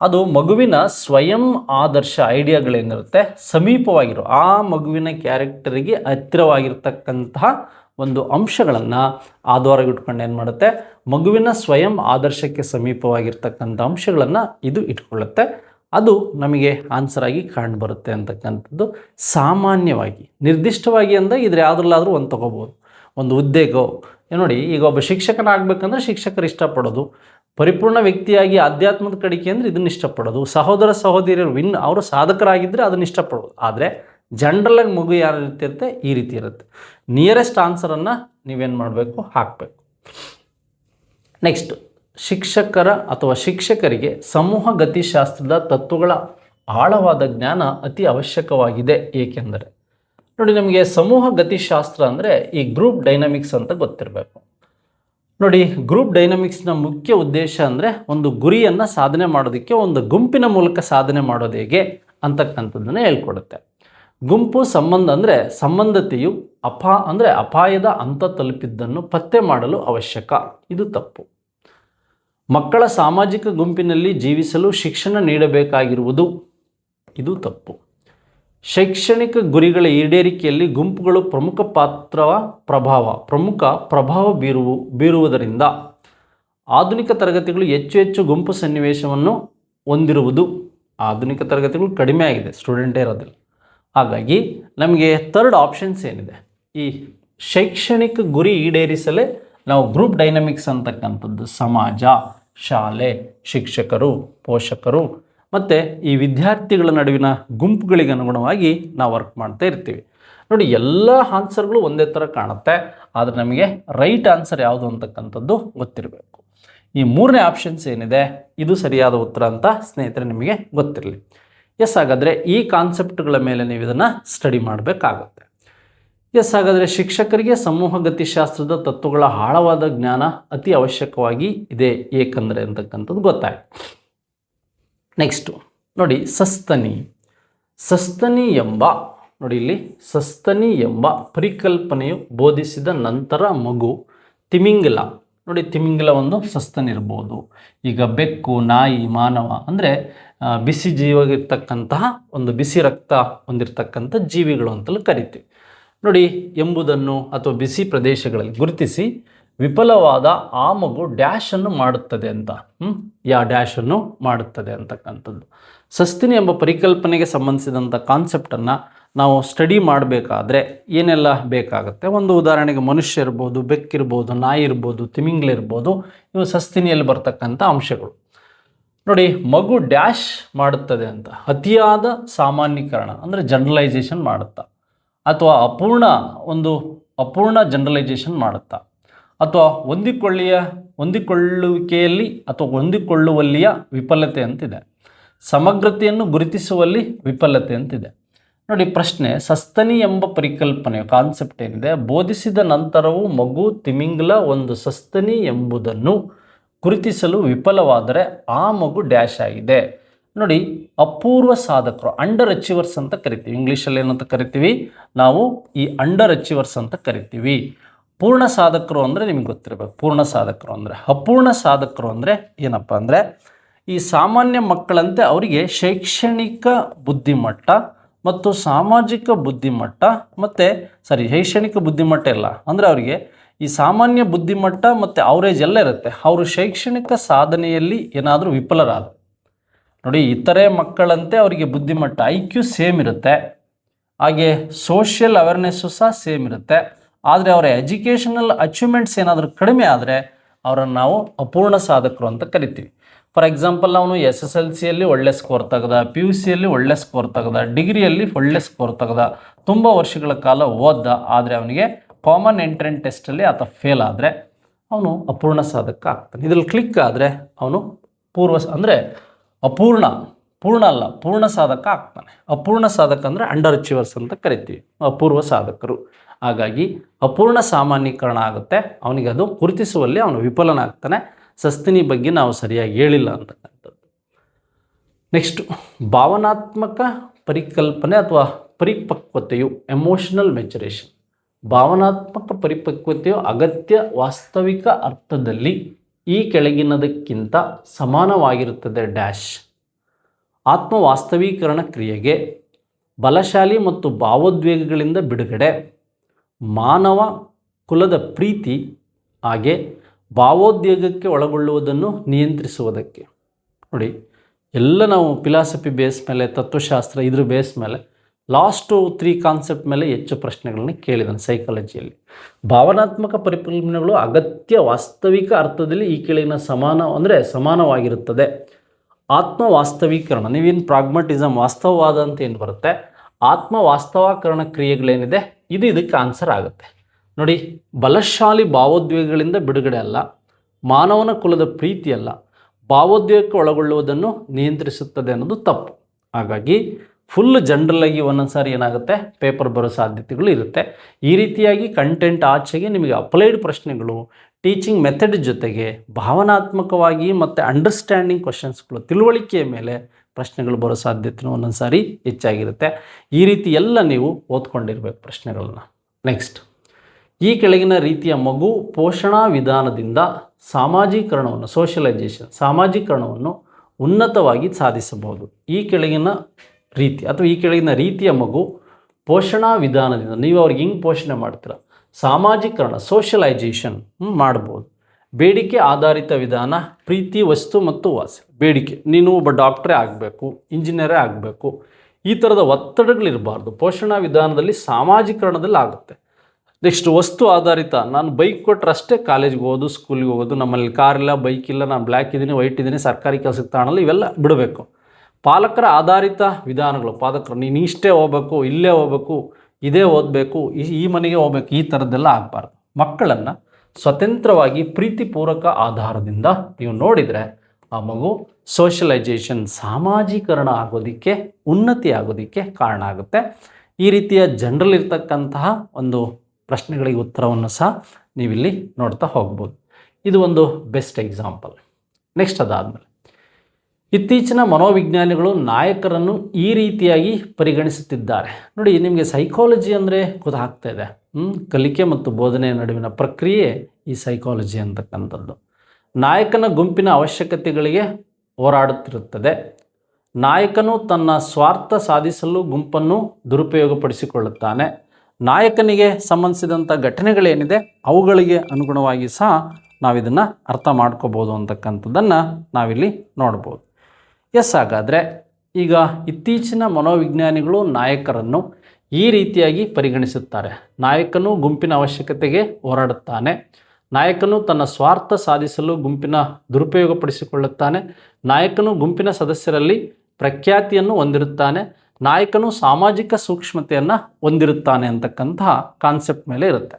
ಅದು ಮಗುವಿನ ಸ್ವಯಂ ಆದರ್ಶ ಐಡಿಯಾಗಳೇನಿರುತ್ತೆ ಸಮೀಪವಾಗಿರೋ, ಆ ಮಗುವಿನ ಕ್ಯಾರೆಕ್ಟರಿಗೆ ಹತ್ತಿರವಾಗಿರ್ತಕ್ಕಂತಹ ಒಂದು ಅಂಶಗಳನ್ನು ಆಧಾರವಿಟ್ಕೊಂಡು ಏನು ಮಾಡುತ್ತೆ? ಮಗುವಿನ ಸ್ವಯಂ ಆದರ್ಶಕ್ಕೆ ಸಮೀಪವಾಗಿರ್ತಕ್ಕಂಥ ಅಂಶಗಳನ್ನು ಇದು ಇಟ್ಕೊಳ್ಳುತ್ತೆ. ಅದು ನಮಗೆ ಆನ್ಸರ್ ಆಗಿ ಕಾಣ್ಬರುತ್ತೆ ಅಂತಕ್ಕಂಥದ್ದು ಸಾಮಾನ್ಯವಾಗಿ, ನಿರ್ದಿಷ್ಟವಾಗಿ ಅಂದರೆ ಇದ್ರ ಯಾವುದ್ರಲ್ಲಾದರೂ ಒಂದು ತೊಗೋಬೋದು. ಒಂದು ಉದ್ಯೋಗವು ನೋಡಿ, ಈಗ ಒಬ್ಬ ಶಿಕ್ಷಕನಾಗಬೇಕಂದ್ರೆ ಶಿಕ್ಷಕರು ಇಷ್ಟಪಡೋದು. ಪರಿಪೂರ್ಣ ವ್ಯಕ್ತಿಯಾಗಿ ಆಧ್ಯಾತ್ಮದ ಕಡಿಕೆ ಅಂದರೆ ಇದನ್ನ ಇಷ್ಟಪಡೋದು. ಸಹೋದರ ಸಹೋದರಿಯರು ವಿನ್, ಅವರು ಸಾಧಕರಾಗಿದ್ದರೆ ಅದನ್ನು ಇಷ್ಟಪಡೋದು. ಆದರೆ ಜನ್ರಲಾಗಿ ಮಗು ಯಾವ ರೀತಿ ಇರುತ್ತೆ? ಈ ರೀತಿ ಇರುತ್ತೆ. ನಿಯರೆಸ್ಟ್ ಆನ್ಸರನ್ನು ನೀವೇನು ಮಾಡಬೇಕು? ಹಾಕಬೇಕು. ನೆಕ್ಸ್ಟ್ ಶಿಕ್ಷಕರ ಅಥವಾ ಶಿಕ್ಷಕರಿಗೆ ಸಮೂಹ ಗತಿಶಾಸ್ತ್ರದ ತತ್ವಗಳ ಆಳವಾದ ಜ್ಞಾನ ಅತಿ ಅವಶ್ಯಕವಾಗಿದೆ. ಏಕೆಂದರೆ ನೋಡಿ ನಮಗೆ ಸಮೂಹ ಗತಿಶಾಸ್ತ್ರ ಅಂದರೆ ಈ ಗ್ರೂಪ್ ಡೈನಮಿಕ್ಸ್ ಅಂತ ಗೊತ್ತಿರಬೇಕು. ನೋಡಿ ಗ್ರೂಪ್ ಡೈನಮಿಕ್ಸ್ನ ಮುಖ್ಯ ಉದ್ದೇಶ ಅಂದರೆ ಒಂದು ಗುರಿಯನ್ನು ಸಾಧನೆ ಮಾಡೋದಕ್ಕೆ ಒಂದು ಗುಂಪಿನ ಮೂಲಕ ಸಾಧನೆ ಮಾಡೋದು ಹೇಗೆ ಅಂತಕ್ಕಂಥದ್ದನ್ನು ಹೇಳ್ಕೊಡುತ್ತೆ. ಗುಂಪು ಸಂಬಂಧ ಅಂದರೆ ಸಂಬಂಧತೆಯು ಅಪಾ ಅಂದರೆ ಅಪಾಯದ ಅಂತ ತಲುಪಿದ್ದನ್ನು ಪತ್ತೆ ಮಾಡಲು ಅವಶ್ಯಕ. ಇದು ತಪ್ಪು. ಮಕ್ಕಳ ಸಾಮಾಜಿಕ ಗುಂಪಿನಲ್ಲಿ ಜೀವಿಸಲು ಶಿಕ್ಷಣ ನೀಡಬೇಕಾಗಿರುವುದು ಇದು ತಪ್ಪು. ಶೈಕ್ಷಣಿಕ ಗುರಿಗಳ ಈಡೇರಿಕೆಯಲ್ಲಿ ಗುಂಪುಗಳು ಪ್ರಮುಖ ಪಾತ್ರ ಪ್ರಭಾವ, ಪ್ರಮುಖ ಪ್ರಭಾವ ಬೀರುವು, ಬೀರುವುದರಿಂದ ಆಧುನಿಕ ತರಗತಿಗಳು ಹೆಚ್ಚು ಹೆಚ್ಚು ಗುಂಪು ಸನ್ನಿವೇಶವನ್ನು ಹೊಂದಿರುವುದು ಆಧುನಿಕ ತರಗತಿಗಳು ಕಡಿಮೆ ಆಗಿದೆ ಸ್ಟೂಡೆಂಟೇ ಇರೋದಿಲ್ಲ ಹಾಗಾಗಿ ನಮಗೆ ಥರ್ಡ್ ಆಪ್ಷನ್ಸ್ ಏನಿದೆ? ಈ ಶೈಕ್ಷಣಿಕ ಗುರಿ ಈಡೇರಿಸಲೇ ನಾವು ಗ್ರೂಪ್ ಡೈನಮಿಕ್ಸ್ ಅಂತಕ್ಕಂಥದ್ದು ಸಮಾಜ. ಶಾಲೆ, ಶಿಕ್ಷಕರು, ಪೋಷಕರು ಮತ್ತು ಈ ವಿದ್ಯಾರ್ಥಿಗಳ ನಡುವಿನ ಗುಂಪುಗಳಿಗೆ ಅನುಗುಣವಾಗಿ ನಾವು ವರ್ಕ್ ಮಾಡ್ತಾ ಇರ್ತೀವಿ. ನೋಡಿ, ಎಲ್ಲ ಆನ್ಸರ್ಗಳು ಒಂದೇ ಥರ ಕಾಣುತ್ತೆ. ಆದರೆ ನಮಗೆ ರೈಟ್ ಆನ್ಸರ್ ಯಾವುದು ಅಂತಕ್ಕಂಥದ್ದು ಗೊತ್ತಿರಬೇಕು. ಈ ಮೂರನೇ ಆಪ್ಷನ್ಸ್ ಏನಿದೆ? ಇದು ಸರಿಯಾದ ಉತ್ತರ ಅಂತ ಸ್ನೇಹಿತರೆ ನಿಮಗೆ ಗೊತ್ತಿರಲಿ. ಎಸ್ ಹಾಗಾದರೆ ಈ ಕಾನ್ಸೆಪ್ಟ್ಗಳ ಮೇಲೆ ನೀವು ಇದನ್ನು ಸ್ಟಡಿ ಮಾಡಬೇಕಾಗುತ್ತೆ. ಎಸ್, ಹಾಗಾದರೆ ಶಿಕ್ಷಕರಿಗೆ ಸಮೂಹ ಗತಿಶಾಸ್ತ್ರದ ತತ್ವಗಳ ಆಳವಾದ ಜ್ಞಾನ ಅತಿ ಅವಶ್ಯಕವಾಗಿ ಇದೆ. ಏಕೆಂದರೆ ಅಂತಕ್ಕಂಥದ್ದು ಗೊತ್ತಾಯ್ತು. ನೆಕ್ಸ್ಟು ನೋಡಿ, ಸಸ್ತನಿ. ಸಸ್ತನಿ ಎಂಬ, ನೋಡಿ ಇಲ್ಲಿ, ಸಸ್ತನಿ ಎಂಬ ಪರಿಕಲ್ಪನೆಯು ಬೋಧಿಸಿದ ನಂತರ ಮಗು ತಿಮಿಂಗಲ. ನೋಡಿ, ತಿಮಿಂಗಲ ಒಂದು ಸಸ್ತನಿ ಇರ್ಬೋದು ಈಗ ಬೆಕ್ಕು, ನಾಯಿ, ಮಾನವ, ಅಂದರೆ ಬಿಸಿ ಜೀವಾಗಿರ್ತಕ್ಕಂತಹ ಒಂದು ಬಿಸಿ ರಕ್ತ ಹೊಂದಿರತಕ್ಕಂಥ ಜೀವಿಗಳು ಅಂತಲೂ ಕರಿತೀವಿ. ನೋಡಿ, ಎಂಬುದನ್ನು ಅಥವಾ ಬಿಸಿ ಪ್ರದೇಶಗಳಲ್ಲಿ ಗುರುತಿಸಿ, ವಿಫಲವಾದ ಆ ಮಗು ಡ್ಯಾಶನ್ನು ಮಾಡುತ್ತದೆ ಅಂತ? ಯಾ ಡ್ಯಾಶನ್ನು ಮಾಡುತ್ತದೆ ಅಂತಕ್ಕಂಥದ್ದು. ಸಸ್ತಿನಿ ಎಂಬ ಪರಿಕಲ್ಪನೆಗೆ ಸಂಬಂಧಿಸಿದಂಥ ಕಾನ್ಸೆಪ್ಟನ್ನು ನಾವು ಸ್ಟಡಿ ಮಾಡಬೇಕಾದ್ರೆ ಏನೆಲ್ಲ ಬೇಕಾಗುತ್ತೆ? ಒಂದು ಉದಾಹರಣೆಗೆ ಮನುಷ್ಯ ಇರ್ಬೋದು ಬೆಕ್ಕಿರ್ಬೋದು ನಾಯಿ ಇರ್ಬೋದು ತಿಮಿಂಗ್ಲಿರ್ಬೋದು ಇವು ಸಸ್ತಿನಿಯಲ್ಲಿ ಬರ್ತಕ್ಕಂಥ ಅಂಶಗಳು. ನೋಡಿ, ಮಗು ಡ್ಯಾಶ್ ಮಾಡುತ್ತದೆ ಅಂತ. ಅತಿಯಾದ ಸಾಮಾನ್ಯೀಕರಣ, ಅಂದರೆ ಜನರಲೈಸೇಷನ್ ಮಾಡುತ್ತಾ. ಅಥವಾ ಅಪೂರ್ಣ ಒಂದು ಅಪೂರ್ಣ ಜನರಲೈಸೇಷನ್ ಮಾಡುತ್ತಾ? ಅಥವಾ ಹೊಂದಿಕೊಳ್ಳಿಯ, ಹೊಂದಿಕೊಳ್ಳುವಿಕೆಯಲ್ಲಿ ಅಥವಾ ಹೊಂದಿಕೊಳ್ಳುವಲ್ಲಿಯ ವಿಫಲತೆ ಅಂತಿದೆ. ಸಮಗ್ರತೆಯನ್ನು ಗುರುತಿಸುವಲ್ಲಿ ವಿಫಲತೆ ಅಂತಿದೆ. ನೋಡಿ, ಪ್ರಶ್ನೆ, ಸಸ್ತನಿ ಎಂಬ ಪರಿಕಲ್ಪನೆ ಕಾನ್ಸೆಪ್ಟ್ ಏನಿದೆ? ಬೋಧಿಸಿದ ನಂತರವೂ ಮಗು ತಿಮಿಂಗ್ಲ ಒಂದು ಸಸ್ತನಿ ಎಂಬುದನ್ನು ಗುರುತಿಸಲು ವಿಫಲವಾದರೆ ಆ ಮಗು ಡ್ಯಾಶ್ ಆಗಿದೆ. ನೋಡಿ, ಅಪೂರ್ವ ಸಾಧಕರು ಅಂಡರ್ ಅಚೀವರ್ಸ್ ಅಂತ ಕರಿತೀವಿ. ಇಂಗ್ಲೀಷಲ್ಲಿ ಏನಂತ ಕರಿತೀವಿ? ನಾವು ಈ ಅಂಡರ್ ಅಚೀವರ್ಸ್ ಅಂತ ಕರಿತೀವಿ. ಪೂರ್ಣ ಸಾಧಕರು ಅಂದರೆ ನಿಮಗೆ ಗೊತ್ತಿರಬೇಕು. ಪೂರ್ಣ ಸಾಧಕರು ಅಂದರೆ, ಅಪೂರ್ಣ ಸಾಧಕರು ಅಂದರೆ ಏನಪ್ಪ ಅಂದರೆ, ಈ ಸಾಮಾನ್ಯ ಮಕ್ಕಳಂತೆ ಅವರಿಗೆ ಶೈಕ್ಷಣಿಕ ಬುದ್ಧಿಮಟ್ಟ ಮತ್ತು ಸಾಮಾಜಿಕ ಬುದ್ಧಿಮಟ್ಟ ಮತ್ತು ಸಾರಿ ಶೈಕ್ಷಣಿಕ ಬುದ್ಧಿಮಟ್ಟ ಇಲ್ಲ. ಅಂದರೆ ಅವರಿಗೆ ಈ ಸಾಮಾನ್ಯ ಬುದ್ಧಿಮಟ್ಟ ಮತ್ತು ಅವರೇಜ್ ಎಲ್ಲ ಇರುತ್ತೆ. ಅವರು ಶೈಕ್ಷಣಿಕ ಸಾಧನೆಯಲ್ಲಿ ಏನಾದರೂ ವಿಫಲರಾದರು ನೋಡಿ, ಇತರೆ ಮಕ್ಕಳಂತೆ ಅವರಿಗೆ ಬುದ್ಧಿಮಟ್ಟ ಐ ಕ್ಯೂ ಸೇಮ್ ಇರುತ್ತೆ. ಹಾಗೆ ಸೋಷಿಯಲ್ ಅವೇರ್ನೆಸ್ಸು ಸಹ ಸೇಮ್ ಇರುತ್ತೆ. ಆದರೆ ಅವರ ಎಜುಕೇಷನಲ್ ಅಚೀವ್ಮೆಂಟ್ಸ್ ಏನಾದರೂ ಕಡಿಮೆ ಆದರೆ ಅವರನ್ನು ನಾವು ಅಪೂರ್ಣ ಸಾಧಕರು ಅಂತ ಕರಿತೀವಿ. ಫಾರ್ ಎಕ್ಸಾಂಪಲ್ ಅವನು ಎಸ್ ಎಸ್ ಎಲ್ ಸಿಯಲ್ಲಿ ಒಳ್ಳೆ ಸ್ಕೋರ್ ತೆಗೆದ ಪಿ ಯು ಸಿಯಲ್ಲಿ ಒಳ್ಳೆ ಸ್ಕೋರ್ ತೆಗೆದ ಡಿಗ್ರಿಯಲ್ಲಿ ಒಳ್ಳೆ ಸ್ಕೋರ್ ತೆಗೆದ, ತುಂಬ ವರ್ಷಗಳ ಕಾಲ ಓದ್ದ, ಆದರೆ ಅವನಿಗೆ ಕಾಮನ್ ಎಂಟ್ರೆನ್ ಟೆಸ್ಟಲ್ಲಿ ಆತ ಫೇಲ್ ಆದರೆ ಅವನು ಅಪೂರ್ಣ ಸಾಧಕ ಆಗ್ತಾನೆ. ಇದರಲ್ಲಿ ಕ್ಲಿಕ್ ಆದರೆ ಅವನು ಪೂರ್ವ ಅಂದರೆ ಅಪೂರ್ಣ, ಪೂರ್ಣ ಅಲ್ಲ, ಪೂರ್ಣ ಸಾಧಕ ಆಗ್ತಾನೆ. ಅಪೂರ್ಣ ಸಾಧಕ ಅಂದರೆ ಅಂಡರ್ ಅಚೀವರ್ಸ್ ಅಂತ ಕರಿತೀವಿ. ಅಪೂರ್ವ ಸಾಧಕರು. ಹಾಗಾಗಿ ಅಪೂರ್ಣ ಸಾಮಾನ್ಯೀಕರಣ ಆಗುತ್ತೆ. ಅವನಿಗೆ ಅದು ಗುರುತಿಸುವಲ್ಲಿ ಅವನು ವಿಫಲನಾಗ್ತಾನೆ ಸಸ್ತಿನಿ ಬಗ್ಗೆ ನಾವು ಸರಿಯಾಗಿ ಹೇಳಿಲ್ಲ ಅಂತಕ್ಕಂಥದ್ದು. ನೆಕ್ಸ್ಟು ಭಾವನಾತ್ಮಕ ಪರಿಕಲ್ಪನೆ ಅಥವಾ ಪರಿಪಕ್ವತೆಯು ಎಮೋಷನಲ್ ಮೆಚುರೇಷನ್ ಭಾವನಾತ್ಮಕ ಪರಿಪಕ್ವತೆಯು ಅಗತ್ಯ ವಾಸ್ತವಿಕ ಅರ್ಥದಲ್ಲಿ ಈ ಕೆಳಗಿನದಕ್ಕಿಂತ ಸಮಾನವಾಗಿರುತ್ತದೆ ಡ್ಯಾಶ್. ಆತ್ಮ ವಾಸ್ತವೀಕರಣ ಕ್ರಿಯೆಗೆ ಬಲಶಾಲಿ ಮತ್ತು ಭಾವೋದ್ವೇಗಗಳಿಂದ ಬಿಡುಗಡೆ, ಮಾನವ ಕುಲದ ಪ್ರೀತಿ ಹಾಗೆ ಭಾವೋದ್ವೇಗಕ್ಕೆ ಒಳಗೊಳ್ಳುವುದನ್ನು ನಿಯಂತ್ರಿಸುವುದಕ್ಕೆ. ನೋಡಿ, ಎಲ್ಲ ನಾವು ಫಿಲಾಸಫಿ ಬೇಸ್ ಮೇಲೆ, ತತ್ವಶಾಸ್ತ್ರ ಇದ್ರ ಬೇಸ್ ಮೇಲೆ ಲಾಸ್ಟು ತ್ರೀ ಕಾನ್ಸೆಪ್ಟ್ ಮೇಲೆ ಹೆಚ್ಚು ಪ್ರಶ್ನೆಗಳನ್ನ ಕೇಳಿದ್ದಾನೆ ಸೈಕಾಲಜಿಯಲ್ಲಿ. ಭಾವನಾತ್ಮಕ ಪರಿಕಲ್ಪನೆಗಳು ಅಗತ್ಯ ವಾಸ್ತವಿಕ ಅರ್ಥದಲ್ಲಿ ಈ ಕೆಳಗಿನ ಸಮಾನ ಅಂದರೆ ಸಮಾನವಾಗಿರುತ್ತದೆ. ಆತ್ಮ ವಾಸ್ತವೀಕರಣ ನೀವೇನು ಪ್ರಾಗ್ಮಟಿಸಮ್ ವಾಸ್ತವವಾದ ಅಂತ ಏನು ಬರುತ್ತೆ? ಆತ್ಮ ವಾಸ್ತವೀಕರಣ ಕ್ರಿಯೆಗಳೇನಿದೆ? ಇದು ಇದಕ್ಕೆ ಆನ್ಸರ್ ಆಗುತ್ತೆ. ನೋಡಿ, ಬಲಶಾಲಿ ಭಾವೋದ್ವೇಗಗಳಿಂದ ಬಿಡುಗಡೆ ಅಲ್ಲ, ಮಾನವನ ಕುಲದ ಪ್ರೀತಿಯಲ್ಲ ಭಾವೋದ್ವೇಗಕ್ಕೆ ಒಳಗೊಳ್ಳುವುದನ್ನು ನಿಯಂತ್ರಿಸುತ್ತದೆ ಅನ್ನೋದು ತಪ್ಪು. ಹಾಗಾಗಿ ಫುಲ್ ಜನ್ರಲ್ಲಾಗಿ ಒಂದೊಂದು ಸಾರಿ ಏನಾಗುತ್ತೆ? ಪೇಪರ್ ಬರೋ ಸಾಧ್ಯತೆಗಳು ಇರುತ್ತೆ. ಈ ರೀತಿಯಾಗಿ ಕಂಟೆಂಟ್ ಆಚೆಗೆ ನಿಮಗೆ ಅಪ್ಲೈಡ್ ಪ್ರಶ್ನೆಗಳು ಟೀಚಿಂಗ್ ಮೆಥಡ್ ಜೊತೆಗೆ ಭಾವನಾತ್ಮಕವಾಗಿ ಮತ್ತು ಅಂಡರ್ಸ್ಟ್ಯಾಂಡಿಂಗ್ ಕ್ವಶನ್ಸ್ಗಳು ತಿಳುವಳಿಕೆಯ ಮೇಲೆ ಪ್ರಶ್ನೆಗಳು ಬರೋ ಸಾಧ್ಯತೆಯೂ ಒಂದೊಂದು ಸಾರಿ ಹೆಚ್ಚಾಗಿರುತ್ತೆ. ಈ ರೀತಿ ಎಲ್ಲ ನೀವು ಓದ್ಕೊಂಡಿರ್ಬೇಕು ಪ್ರಶ್ನೆಗಳನ್ನ ನೆಕ್ಸ್ಟ್ ಈ ಕೆಳಗಿನ ರೀತಿಯ ಮಗು ಪೋಷಣಾ ವಿಧಾನದಿಂದ ಸಾಮಾಜೀಕರಣವನ್ನು ಸೋಷಲೈಜೇಷನ್ ಸಾಮಾಜೀಕರಣವನ್ನು ಉನ್ನತವಾಗಿ ಸಾಧಿಸಬಹುದು. ಈ ಕೆಳಗಿನ ರೀತಿ ಅಥವಾ ಈ ಕೆಳಗಿನ ರೀತಿಯ ಮಗು ಪೋಷಣಾ ವಿಧಾನದಿಂದ ನೀವು ಅವ್ರಿಗೆ ಹಿಂಗೆ ಪೋಷಣೆ ಮಾಡ್ತೀರ? ಸಾಮಾಜೀಕರಣ ಸೋಷಲೈಜೇಷನ್ ಮಾಡ್ಬೋದು. ಬೇಡಿಕೆ ಆಧಾರಿತ ವಿಧಾನ, ಪ್ರೀತಿ, ವಸ್ತು ಮತ್ತು ವಾಸಿ. ಬೇಡಿಕೆ, ನೀನು ಒಬ್ಬ ಡಾಕ್ಟ್ರೇ ಆಗಬೇಕು ಇಂಜಿನಿಯರೇ ಆಗಬೇಕು. ಈ ಥರದ ಒತ್ತಡಗಳಿರಬಾರ್ದು. ಪೋಷಣಾ ವಿಧಾನದಲ್ಲಿ ಸಾಮಾಜೀಕರಣದಲ್ಲಿ ಆಗುತ್ತೆ. ನೆಕ್ಸ್ಟ್ ವಸ್ತು ಆಧಾರಿತ. ನಾನು ಬೈಕ್ ಕೊಟ್ಟರೆ ಅಷ್ಟೇ ಕಾಲೇಜ್ಗೆ ಹೋಗೋದು ಸ್ಕೂಲಿಗೆ ಹೋಗೋದು. ನಮ್ಮಲ್ಲಿ ಕಾರ್ ಇಲ್ಲ ಬೈಕ್ ಇಲ್ಲ, ನಾನು ಬ್ಲ್ಯಾಕ್ ಇದ್ದೀನಿ ವೈಟ್ ಇದ್ದೀನಿ ಸರ್ಕಾರಿ ಕೆಲಸಕ್ಕೆ ತಾಣಲ್ಲ, ಇವೆಲ್ಲ ಬಿಡಬೇಕು. ಪಾಲಕರ ಆಧಾರಿತ ವಿಧಾನಗಳು. ಪಾಲಕರು, ನೀನು ಇಷ್ಟೇ ಹೋಗ್ಬೇಕು, ಇಲ್ಲೇ ಹೋಗ್ಬೇಕು, ಇದೇ ಓದಬೇಕು, ಈ ಮನೆಗೆ ಹೋಗ್ಬೇಕು, ಈ ಥರದ್ದೆಲ್ಲ ಆಗಬಾರ್ದು. ಮಕ್ಕಳನ್ನು ಸ್ವತಂತ್ರವಾಗಿ ಪ್ರೀತಿಪೂರ್ವಕ ಆಧಾರದಿಂದ ನೀವು ನೋಡಿದರೆ ಆ ಮಗು ಸೋಷಲೈಜೇಷನ್ ಸಾಮಾಜೀಕರಣ ಆಗೋದಕ್ಕೆ, ಉನ್ನತಿ ಆಗೋದಕ್ಕೆ ಕಾರಣ ಆಗುತ್ತೆ. ಈ ರೀತಿಯ ಜನರಲ್ ಇರ್ತಕ್ಕಂತಹ ಒಂದು ಪ್ರಶ್ನೆಗಳಿಗೆ ಉತ್ತರವನ್ನು ಸಹ ನೀವಿಲ್ಲಿ ನೋಡ್ತಾ ಹೋಗ್ಬೋದು. ಇದು ಒಂದು ಬೆಸ್ಟ್ ಎಕ್ಸಾಂಪಲ್ ನೆಕ್ಸ್ಟ್ ಅದಾದಮೇಲೆ. ಇತ್ತೀಚಿನ ಮನೋವಿಜ್ಞಾನಿಗಳು ನಾಯಕರನ್ನು ಈ ರೀತಿಯಾಗಿ ಪರಿಗಣಿಸುತ್ತಿದ್ದಾರೆ. ನೋಡಿ, ನಿಮಗೆ ಸೈಕಾಲಜಿ ಅಂದರೆ ಗೊತ್ತಾಗ್ತಾ ಇದೆ. ಕಲಿಕೆ ಮತ್ತು ಬೋಧನೆಯ ನಡುವಿನ ಪ್ರಕ್ರಿಯೆ ಈ ಸೈಕಾಲಜಿ ಅಂತಕ್ಕಂಥದ್ದು. ನಾಯಕನ ಗುಂಪಿನ ಅವಶ್ಯಕತೆಗಳಿಗೆ ಹೋರಾಡುತ್ತಿರುತ್ತದೆ. ನಾಯಕನು ತನ್ನ ಸ್ವಾರ್ಥ ಸಾಧಿಸಲು ಗುಂಪನ್ನು ದುರುಪಯೋಗಪಡಿಸಿಕೊಳ್ಳುತ್ತಾನೆ. ನಾಯಕನಿಗೆ ಸಂಬಂಧಿಸಿದಂಥ ಘಟನೆಗಳೇನಿದೆ, ಅವುಗಳಿಗೆ ಅನುಗುಣವಾಗಿ ಸಹ ನಾವಿದನ್ನು ಅರ್ಥ ಮಾಡ್ಕೋಬೋದು ಅಂತಕ್ಕಂಥದ್ದನ್ನು ನಾವಿಲ್ಲಿ ನೋಡ್ಬೋದು. ಎಸ್ ಹಾಗಾದರೆ ಈಗ ಇತ್ತೀಚಿನ ಮನೋವಿಜ್ಞಾನಿಗಳು ನಾಯಕರನ್ನು ಈ ರೀತಿಯಾಗಿ ಪರಿಗಣಿಸುತ್ತಾರೆ. ನಾಯಕನು ಗುಂಪಿನ ಅವಶ್ಯಕತೆಗೆ ಹೋರಾಡುತ್ತಾನೆ. ನಾಯಕನು ತನ್ನ ಸ್ವಾರ್ಥ ಸಾಧಿಸಲು ಗುಂಪಿನ ದುರುಪಯೋಗಪಡಿಸಿಕೊಳ್ಳುತ್ತಾನೆ. ನಾಯಕನು ಗುಂಪಿನ ಸದಸ್ಯರಲ್ಲಿ ಪ್ರಖ್ಯಾತಿಯನ್ನು ಹೊಂದಿರುತ್ತಾನೆ. ನಾಯಕನು ಸಾಮಾಜಿಕ ಸೂಕ್ಷ್ಮತೆಯನ್ನು ಹೊಂದಿರುತ್ತಾನೆ ಅಂತಕ್ಕಂತಹ ಕಾನ್ಸೆಪ್ಟ್ ಮೇಲೆ ಇರುತ್ತೆ.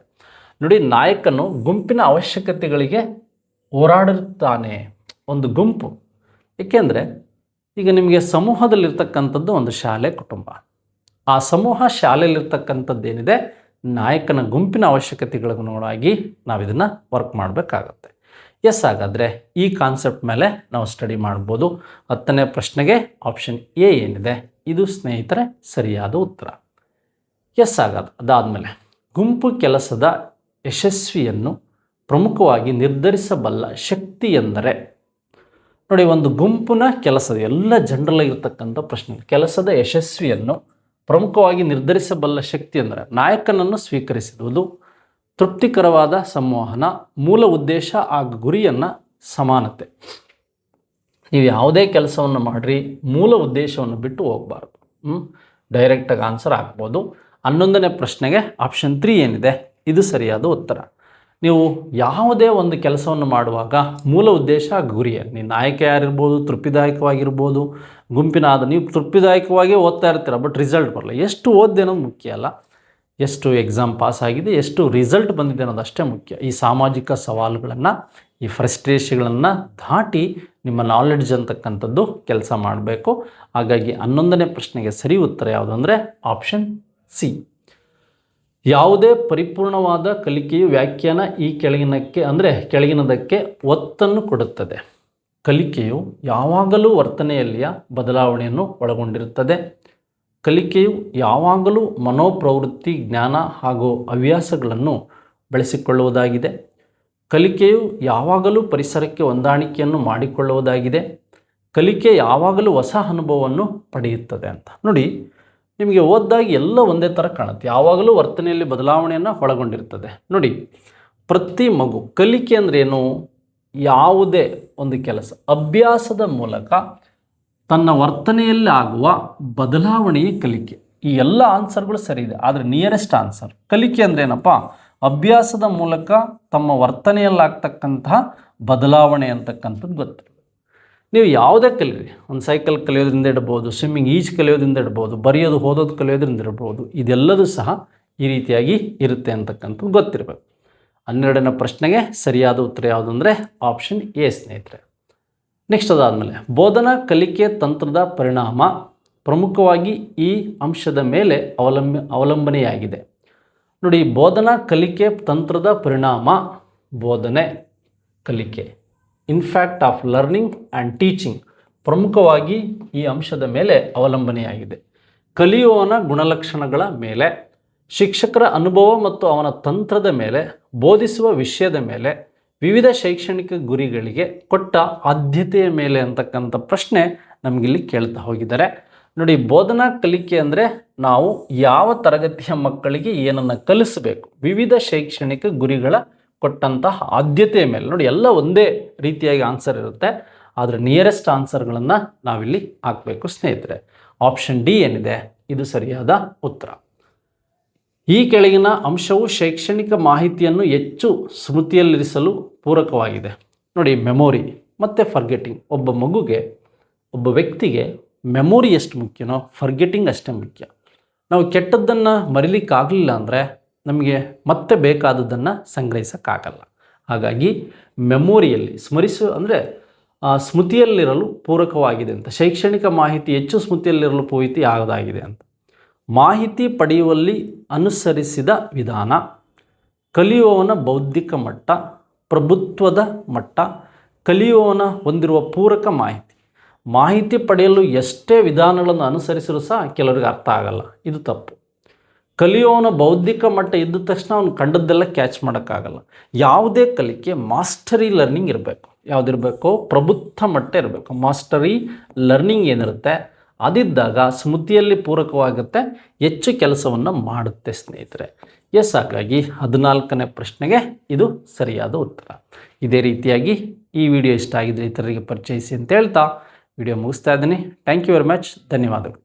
ನೋಡಿ, ನಾಯಕನು ಗುಂಪಿನ ಅವಶ್ಯಕತೆಗಳಿಗೆ ಹೋರಾಡುತ್ತಾನೆ. ಒಂದು ಗುಂಪು. ಏಕೆಂದರೆ ಈಗ ನಿಮಗೆ ಸಮೂಹದಲ್ಲಿರ್ತಕ್ಕಂಥದ್ದು ಒಂದು ಶಾಲೆ ಕುಟುಂಬ. ಆ ಸಮೂಹ ಶಾಲೆಯಲ್ಲಿರ್ತಕ್ಕಂಥದ್ದೇನಿದೆ, ನಾಯಕನ ಗುಂಪಿನ ಅವಶ್ಯಕತೆಗಳಿಗನುಗುಣವಾಗಿ ನಾವು ಇದನ್ನು ವರ್ಕ್ ಮಾಡಬೇಕಾಗತ್ತೆ. ಎಸ್ ಹಾಗಾದರೆ ಈ ಕಾನ್ಸೆಪ್ಟ್ ಮೇಲೆ ನಾವು ಸ್ಟಡಿ ಮಾಡ್ಬೋದು. ಹತ್ತನೇ ಪ್ರಶ್ನೆಗೆ ಆಪ್ಷನ್ ಎ ಏನಿದೆ? ಇದು ಸ್ನೇಹಿತರೆ ಸರಿಯಾದ ಉತ್ತರ. ಎಸ್ ಆಗದ ಅದಾದಮೇಲೆ ಗುಂಪು ಕೆಲಸದ ಯಶಸ್ವಿಯನ್ನು ಪ್ರಮುಖವಾಗಿ ನಿರ್ಧರಿಸಬಲ್ಲ ಶಕ್ತಿ ಎಂದರೆ ನೋಡಿ, ಒಂದು ಗುಂಪಿನ ಕೆಲಸದ ಎಲ್ಲ ಜನರಲ್ಲಾಗಿರ್ತಕ್ಕಂಥ ಪ್ರಶ್ನೆ. ಕೆಲಸದ ಯಶಸ್ವಿಯನ್ನು ಪ್ರಮುಖವಾಗಿ ನಿರ್ಧರಿಸಬಲ್ಲ ಶಕ್ತಿ ಅಂದರೆ ನಾಯಕನನ್ನು ಸ್ವೀಕರಿಸಿರುವುದು, ತೃಪ್ತಿಕರವಾದ ಸಂವಹನ, ಮೂಲ ಉದ್ದೇಶ ಹಾಗೂ ಗುರಿಯನ್ನು ಸಮಾನತೆ. ನೀವು ಯಾವುದೇ ಕೆಲಸವನ್ನು ಮಾಡಿರಿ, ಮೂಲ ಉದ್ದೇಶವನ್ನು ಬಿಟ್ಟು ಹೋಗಬಾರ್ದು. ಡೈರೆಕ್ಟಾಗಿ ಆನ್ಸರ್ ಆಗ್ಬೋದು. ಹನ್ನೊಂದನೇ ಪ್ರಶ್ನೆಗೆ ಆಪ್ಷನ್ ತ್ರೀ ಏನಿದೆ? ಇದು ಸರಿಯಾದ ಉತ್ತರ. ನೀವು ಯಾವುದೇ ಒಂದು ಕೆಲಸವನ್ನು ಮಾಡುವಾಗ ಮೂಲ ಉದ್ದೇಶ ಗುರಿಯೇ. ನೀವು ನಾಯಕ ಯಾರಿರ್ಬೋದು ತೃಪ್ತಿದಾಯಕವಾಗಿರ್ಬೋದು, ಗುಂಪಿನ ಆದ ನೀವು ತೃಪ್ತಿದಾಯಕವಾಗಿ ಓದ್ತಾ ಇರ್ತೀರ, ಬಟ್ ರಿಸಲ್ಟ್ ಬರಲ್ಲ. ಎಷ್ಟು ಓದ್ದೆ ಅನ್ನೋದು ಮುಖ್ಯ ಅಲ್ಲ. ಎಷ್ಟು ಎಕ್ಸಾಮ್ ಪಾಸ್ ಆಗಿದೆ, ಎಷ್ಟು ರಿಸಲ್ಟ್ ಬಂದಿದೆ ಅನ್ನೋದು ಅಷ್ಟೇ ಮುಖ್ಯ. ಈ ಸಾಮಾಜಿಕ ಸವಾಲುಗಳನ್ನು, ಈ ಫ್ರಸ್ಟ್ರೇಷನ್ಗಳನ್ನು ದಾಟಿ ನಿಮ್ಮ ನಾಲೆಡ್ಜ್ ಅಂತಕ್ಕಂಥದ್ದು ಕೆಲಸ ಮಾಡಬೇಕು. ಹಾಗಾಗಿ ಹನ್ನೊಂದನೇ ಪ್ರಶ್ನೆಗೆ ಸರಿ ಉತ್ತರ ಯಾವುದು ಅಂದರೆ ಆಪ್ಷನ್ ಸಿ ಯಾವುದೇ ಪರಿಪೂರ್ಣವಾದ ಕಲಿಕೆಯು ವ್ಯಾಖ್ಯಾನ ಈ ಕೆಳಗಿನಕ್ಕೆ ಅಂದರೆ ಕೆಳಗಿನದಕ್ಕೆ ಒತ್ತನ್ನು ಕೊಡುತ್ತದೆ. ಕಲಿಕೆಯು ಯಾವಾಗಲೂ ವರ್ತನೆಯಲ್ಲಿಯ ಬದಲಾವಣೆಯನ್ನು ಒಳಗೊಂಡಿರುತ್ತದೆ. ಕಲಿಕೆಯು ಯಾವಾಗಲೂ ಮನೋಪ್ರವೃತ್ತಿ, ಜ್ಞಾನ ಹಾಗೂ ಹವ್ಯಾಸಗಳನ್ನು ಬೆಳೆಸಿಕೊಳ್ಳುವುದಾಗಿದೆ. ಕಲಿಕೆಯು ಯಾವಾಗಲೂ ಪರಿಸರಕ್ಕೆ ಹೊಂದಾಣಿಕೆಯನ್ನು ಮಾಡಿಕೊಳ್ಳುವುದಾಗಿದೆ. ಕಲಿಕೆ ಯಾವಾಗಲೂ ಹೊಸ ಅನುಭವವನ್ನು ಪಡೆಯುತ್ತದೆ ಅಂತ. ನೋಡಿ ನಿಮಗೆ ಓದ್ದಾಗ ಎಲ್ಲ ಒಂದೇ ಥರ ಕಾಣುತ್ತೆ. ಯಾವಾಗಲೂ ವರ್ತನೆಯಲ್ಲಿ ಬದಲಾವಣೆಯನ್ನು ಒಳಗೊಂಡಿರ್ತದೆ. ನೋಡಿ, ಪ್ರತಿ ಮಗು ಕಲಿಕೆ ಅಂದರೆ ಏನು? ಯಾವುದೇ ಒಂದು ಕೆಲಸ, ಅಭ್ಯಾಸದ ಮೂಲಕ ತನ್ನ ವರ್ತನೆಯಲ್ಲಿ ಆಗುವ ಬದಲಾವಣೆಯೇ ಕಲಿಕೆ. ಈ ಎಲ್ಲ ಆನ್ಸರ್ಗಳು ಸರಿ ಇದೆ. ಆದರೆ ನಿಯರೆಸ್ಟ್ ಆನ್ಸರ್ ಕಲಿಕೆ ಅಂದರೆ ಏನಪ್ಪ? ಅಭ್ಯಾಸದ ಮೂಲಕ ತಮ್ಮ ವರ್ತನೆಯಲ್ಲಾಗ್ತಕ್ಕಂತಹ ಬದಲಾವಣೆ ಅಂತಕ್ಕಂಥದ್ದು ಗೊತ್ತಿರಬೇಕು ನೀವು ಯಾವುದೇ ಕಲಿಯಿರಿ ಒಂದು ಸೈಕಲ್ ಕಲಿಯೋದ್ರಿಂದ ಇಡ್ಬೋದು, ಸ್ವಿಮ್ಮಿಂಗ್ ಈಜ್ ಕಲಿಯೋದ್ರಿಂದ ಇಡ್ಬೋದು, ಬರೆಯೋದು, ಓದೋದು ಕಲಿಯೋದ್ರಿಂದ ಇಡ್ಬೋದು, ಇದೆಲ್ಲದೂ ಸಹ ಈ ರೀತಿಯಾಗಿ ಇರುತ್ತೆ ಅಂತಕ್ಕಂಥದ್ದು ಗೊತ್ತಿರಬೇಕು. ಹನ್ನೆರಡನೇ ಪ್ರಶ್ನೆಗೆ ಸರಿಯಾದ ಉತ್ತರ ಯಾವುದು ಅಂದರೆ ಆಪ್ಷನ್ ಎ ಸ್ನೇಹಿತರೆ. ನೆಕ್ಸ್ಟ್ ಅದಾದಮೇಲೆ, ಬೋಧನಾ ಕಲಿಕೆ ತಂತ್ರದ ಪರಿಣಾಮ ಪ್ರಮುಖವಾಗಿ ಈ ಅಂಶದ ಮೇಲೆ ಅವಲಂಬ, ಅವಲಂಬನೆಯಾಗಿದೆ. ನೋಡಿ, ಬೋಧನಾ ಕಲಿಕೆ ತಂತ್ರದ ಪರಿಣಾಮ, ಬೋಧನೆ, ಕಲಿಕೆ. In fact of learning and teaching ಪ್ರಮುಖವಾಗಿ ಈ ಅಂಶದ ಮೇಲೆ ಅವಲಂಬನೆಯಾಗಿದೆ. ಕಲಿಯುವವನ ಗುಣಲಕ್ಷಣಗಳ ಮೇಲೆ, ಶಿಕ್ಷಕರ ಅನುಭವ ಮತ್ತು ಅವನ ತಂತ್ರದ ಮೇಲೆ, ಬೋಧಿಸುವ ವಿಷಯದ ಮೇಲೆ, ವಿವಿಧ ಶೈಕ್ಷಣಿಕ ಗುರಿಗಳಿಗೆ ಕೊಟ್ಟ ಆದ್ಯತೆಯ ಮೇಲೆ ಅಂತಕ್ಕಂಥ ಪ್ರಶ್ನೆ ನಮಗಿಲ್ಲಿ ಕೇಳ್ತಾ ಹೋಗಿದ್ದಾರೆ. ನೋಡಿ, ಬೋಧನಾ ಕಲಿಕೆ ಅಂದರೆ ನಾವು ಯಾವ ತರಗತಿಯ ಮಕ್ಕಳಿಗೆ ಏನನ್ನು ಕಲಿಸಬೇಕು, ವಿವಿಧ ಶೈಕ್ಷಣಿಕ ಗುರಿಗಳ ಕೊಟ್ಟಂತಹ ಆದ್ಯತೆಯ ಮೇಲೆ. ನೋಡಿ, ಎಲ್ಲ ಒಂದೇ ರೀತಿಯಾಗಿ ಆನ್ಸರ್ ಇರುತ್ತೆ. ಆದರೆ ನಿಯರೆಸ್ಟ್ ಆನ್ಸರ್ಗಳನ್ನು ನಾವಿಲ್ಲಿ ಹಾಕಬೇಕು ಸ್ನೇಹಿತರೆ. ಆಪ್ಷನ್ ಡಿ ಏನಿದೆ? ಇದು ಸರಿಯಾದ ಉತ್ತರ. ಈ ಕೆಳಗಿನ ಅಂಶವು ಶೈಕ್ಷಣಿಕ ಮಾಹಿತಿಯನ್ನು ಹೆಚ್ಚು ಸ್ಮೃತಿಯಲ್ಲಿರಿಸಲು ಪೂರಕವಾಗಿದೆ. ನೋಡಿ ಮೆಮೊರಿ ಮತ್ತು ಫರ್ಗೆಟಿಂಗ್ ಒಬ್ಬ ಮಗುಗೆ, ಒಬ್ಬ ವ್ಯಕ್ತಿಗೆ ಮೆಮೊರಿ ಎಷ್ಟು ಮುಖ್ಯನೋ ಫರ್ಗೆಟಿಂಗ್ ಅಷ್ಟೇ ಮುಖ್ಯ. ನಾವು ಕೆಟ್ಟದ್ದನ್ನು ಮರಿಲಿಕ್ಕಾಗಲಿಲ್ಲ ಅಂದರೆ ನಮಗೆ ಮತ್ತೆ ಬೇಕಾದದ್ದನ್ನು ಸಂಗ್ರಹಿಸೋಕ್ಕಾಗಲ್ಲ. ಹಾಗಾಗಿ ಮೆಮೊರಿಯಲ್ಲಿ ಸ್ಮರಿಸು ಅಂದರೆ ಸ್ಮೃತಿಯಲ್ಲಿರಲು ಪೂರಕವಾಗಿದೆ ಅಂತ, ಶೈಕ್ಷಣಿಕ ಮಾಹಿತಿ ಹೆಚ್ಚು ಸ್ಮೃತಿಯಲ್ಲಿರಲು ಪೂರ್ತಿ ಯಾವುದಾಗಿದೆ ಅಂತ. ಮಾಹಿತಿ ಪಡೆಯುವಲ್ಲಿ ಅನುಸರಿಸಿದ ವಿಧಾನ, ಕಲಿಯುವವನ ಬೌದ್ಧಿಕ ಮಟ್ಟ, ಪ್ರಭುತ್ವದ ಮಟ್ಟ, ಕಲಿಯುವವನ ಹೊಂದಿರುವ ಪೂರಕ ಮಾಹಿತಿ. ಮಾಹಿತಿ ಪಡೆಯಲು ಎಷ್ಟೇ ವಿಧಾನಗಳನ್ನು ಅನುಸರಿಸಲು ಸಹ ಕೆಲವರಿಗೆ ಅರ್ಥ ಆಗಲ್ಲ. ಇದು ತಪ್ಪು. ಕಲಿಯೋನ ಬೌದ್ಧಿಕ ಮಟ್ಟ ಇದ್ದ ತಕ್ಷಣ ಅವನು ಕಂಡದ್ದೆಲ್ಲ ಕ್ಯಾಚ್ ಮಾಡೋಕ್ಕಾಗಲ್ಲ. ಯಾವುದೇ ಕಲಿಕೆ ಮಾಸ್ಟರಿ ಲರ್ನಿಂಗ್ ಇರಬೇಕು. ಯಾವುದಿರಬೇಕು ಪ್ರಬುದ್ಧ ಮಟ್ಟ ಇರಬೇಕು. ಮಾಸ್ಟರಿ ಲರ್ನಿಂಗ್ ಏನಿರುತ್ತೆ? ಅದಿದ್ದಾಗ ಸ್ಮೃತಿಯಲ್ಲಿ ಪೂರಕವಾಗುತ್ತೆ, ಹೆಚ್ಚು ಕೆಲಸವನ್ನು ಮಾಡುತ್ತೆ ಸ್ನೇಹಿತರೆ. ಎಸ್ ಹಾಗಾಗಿ ಹದಿನಾಲ್ಕನೇ ಪ್ರಶ್ನೆಗೆ ಇದು ಸರಿಯಾದ ಉತ್ತರ. ಇದೇ ರೀತಿಯಾಗಿ ಈ ವಿಡಿಯೋ ಇಷ್ಟ ಆಗಿದ್ದರೆ ಇತರರಿಗೆ ಪರಿಚಯಿಸಿ ಅಂತ ಹೇಳ್ತಾ ವಿಡಿಯೋ ಮುಗಿಸ್ತಾ ಇದ್ದೀನಿ. ಥ್ಯಾಂಕ್ ಯು ವೆರಿ ಮಚ್ ಧನ್ಯವಾದಗಳು.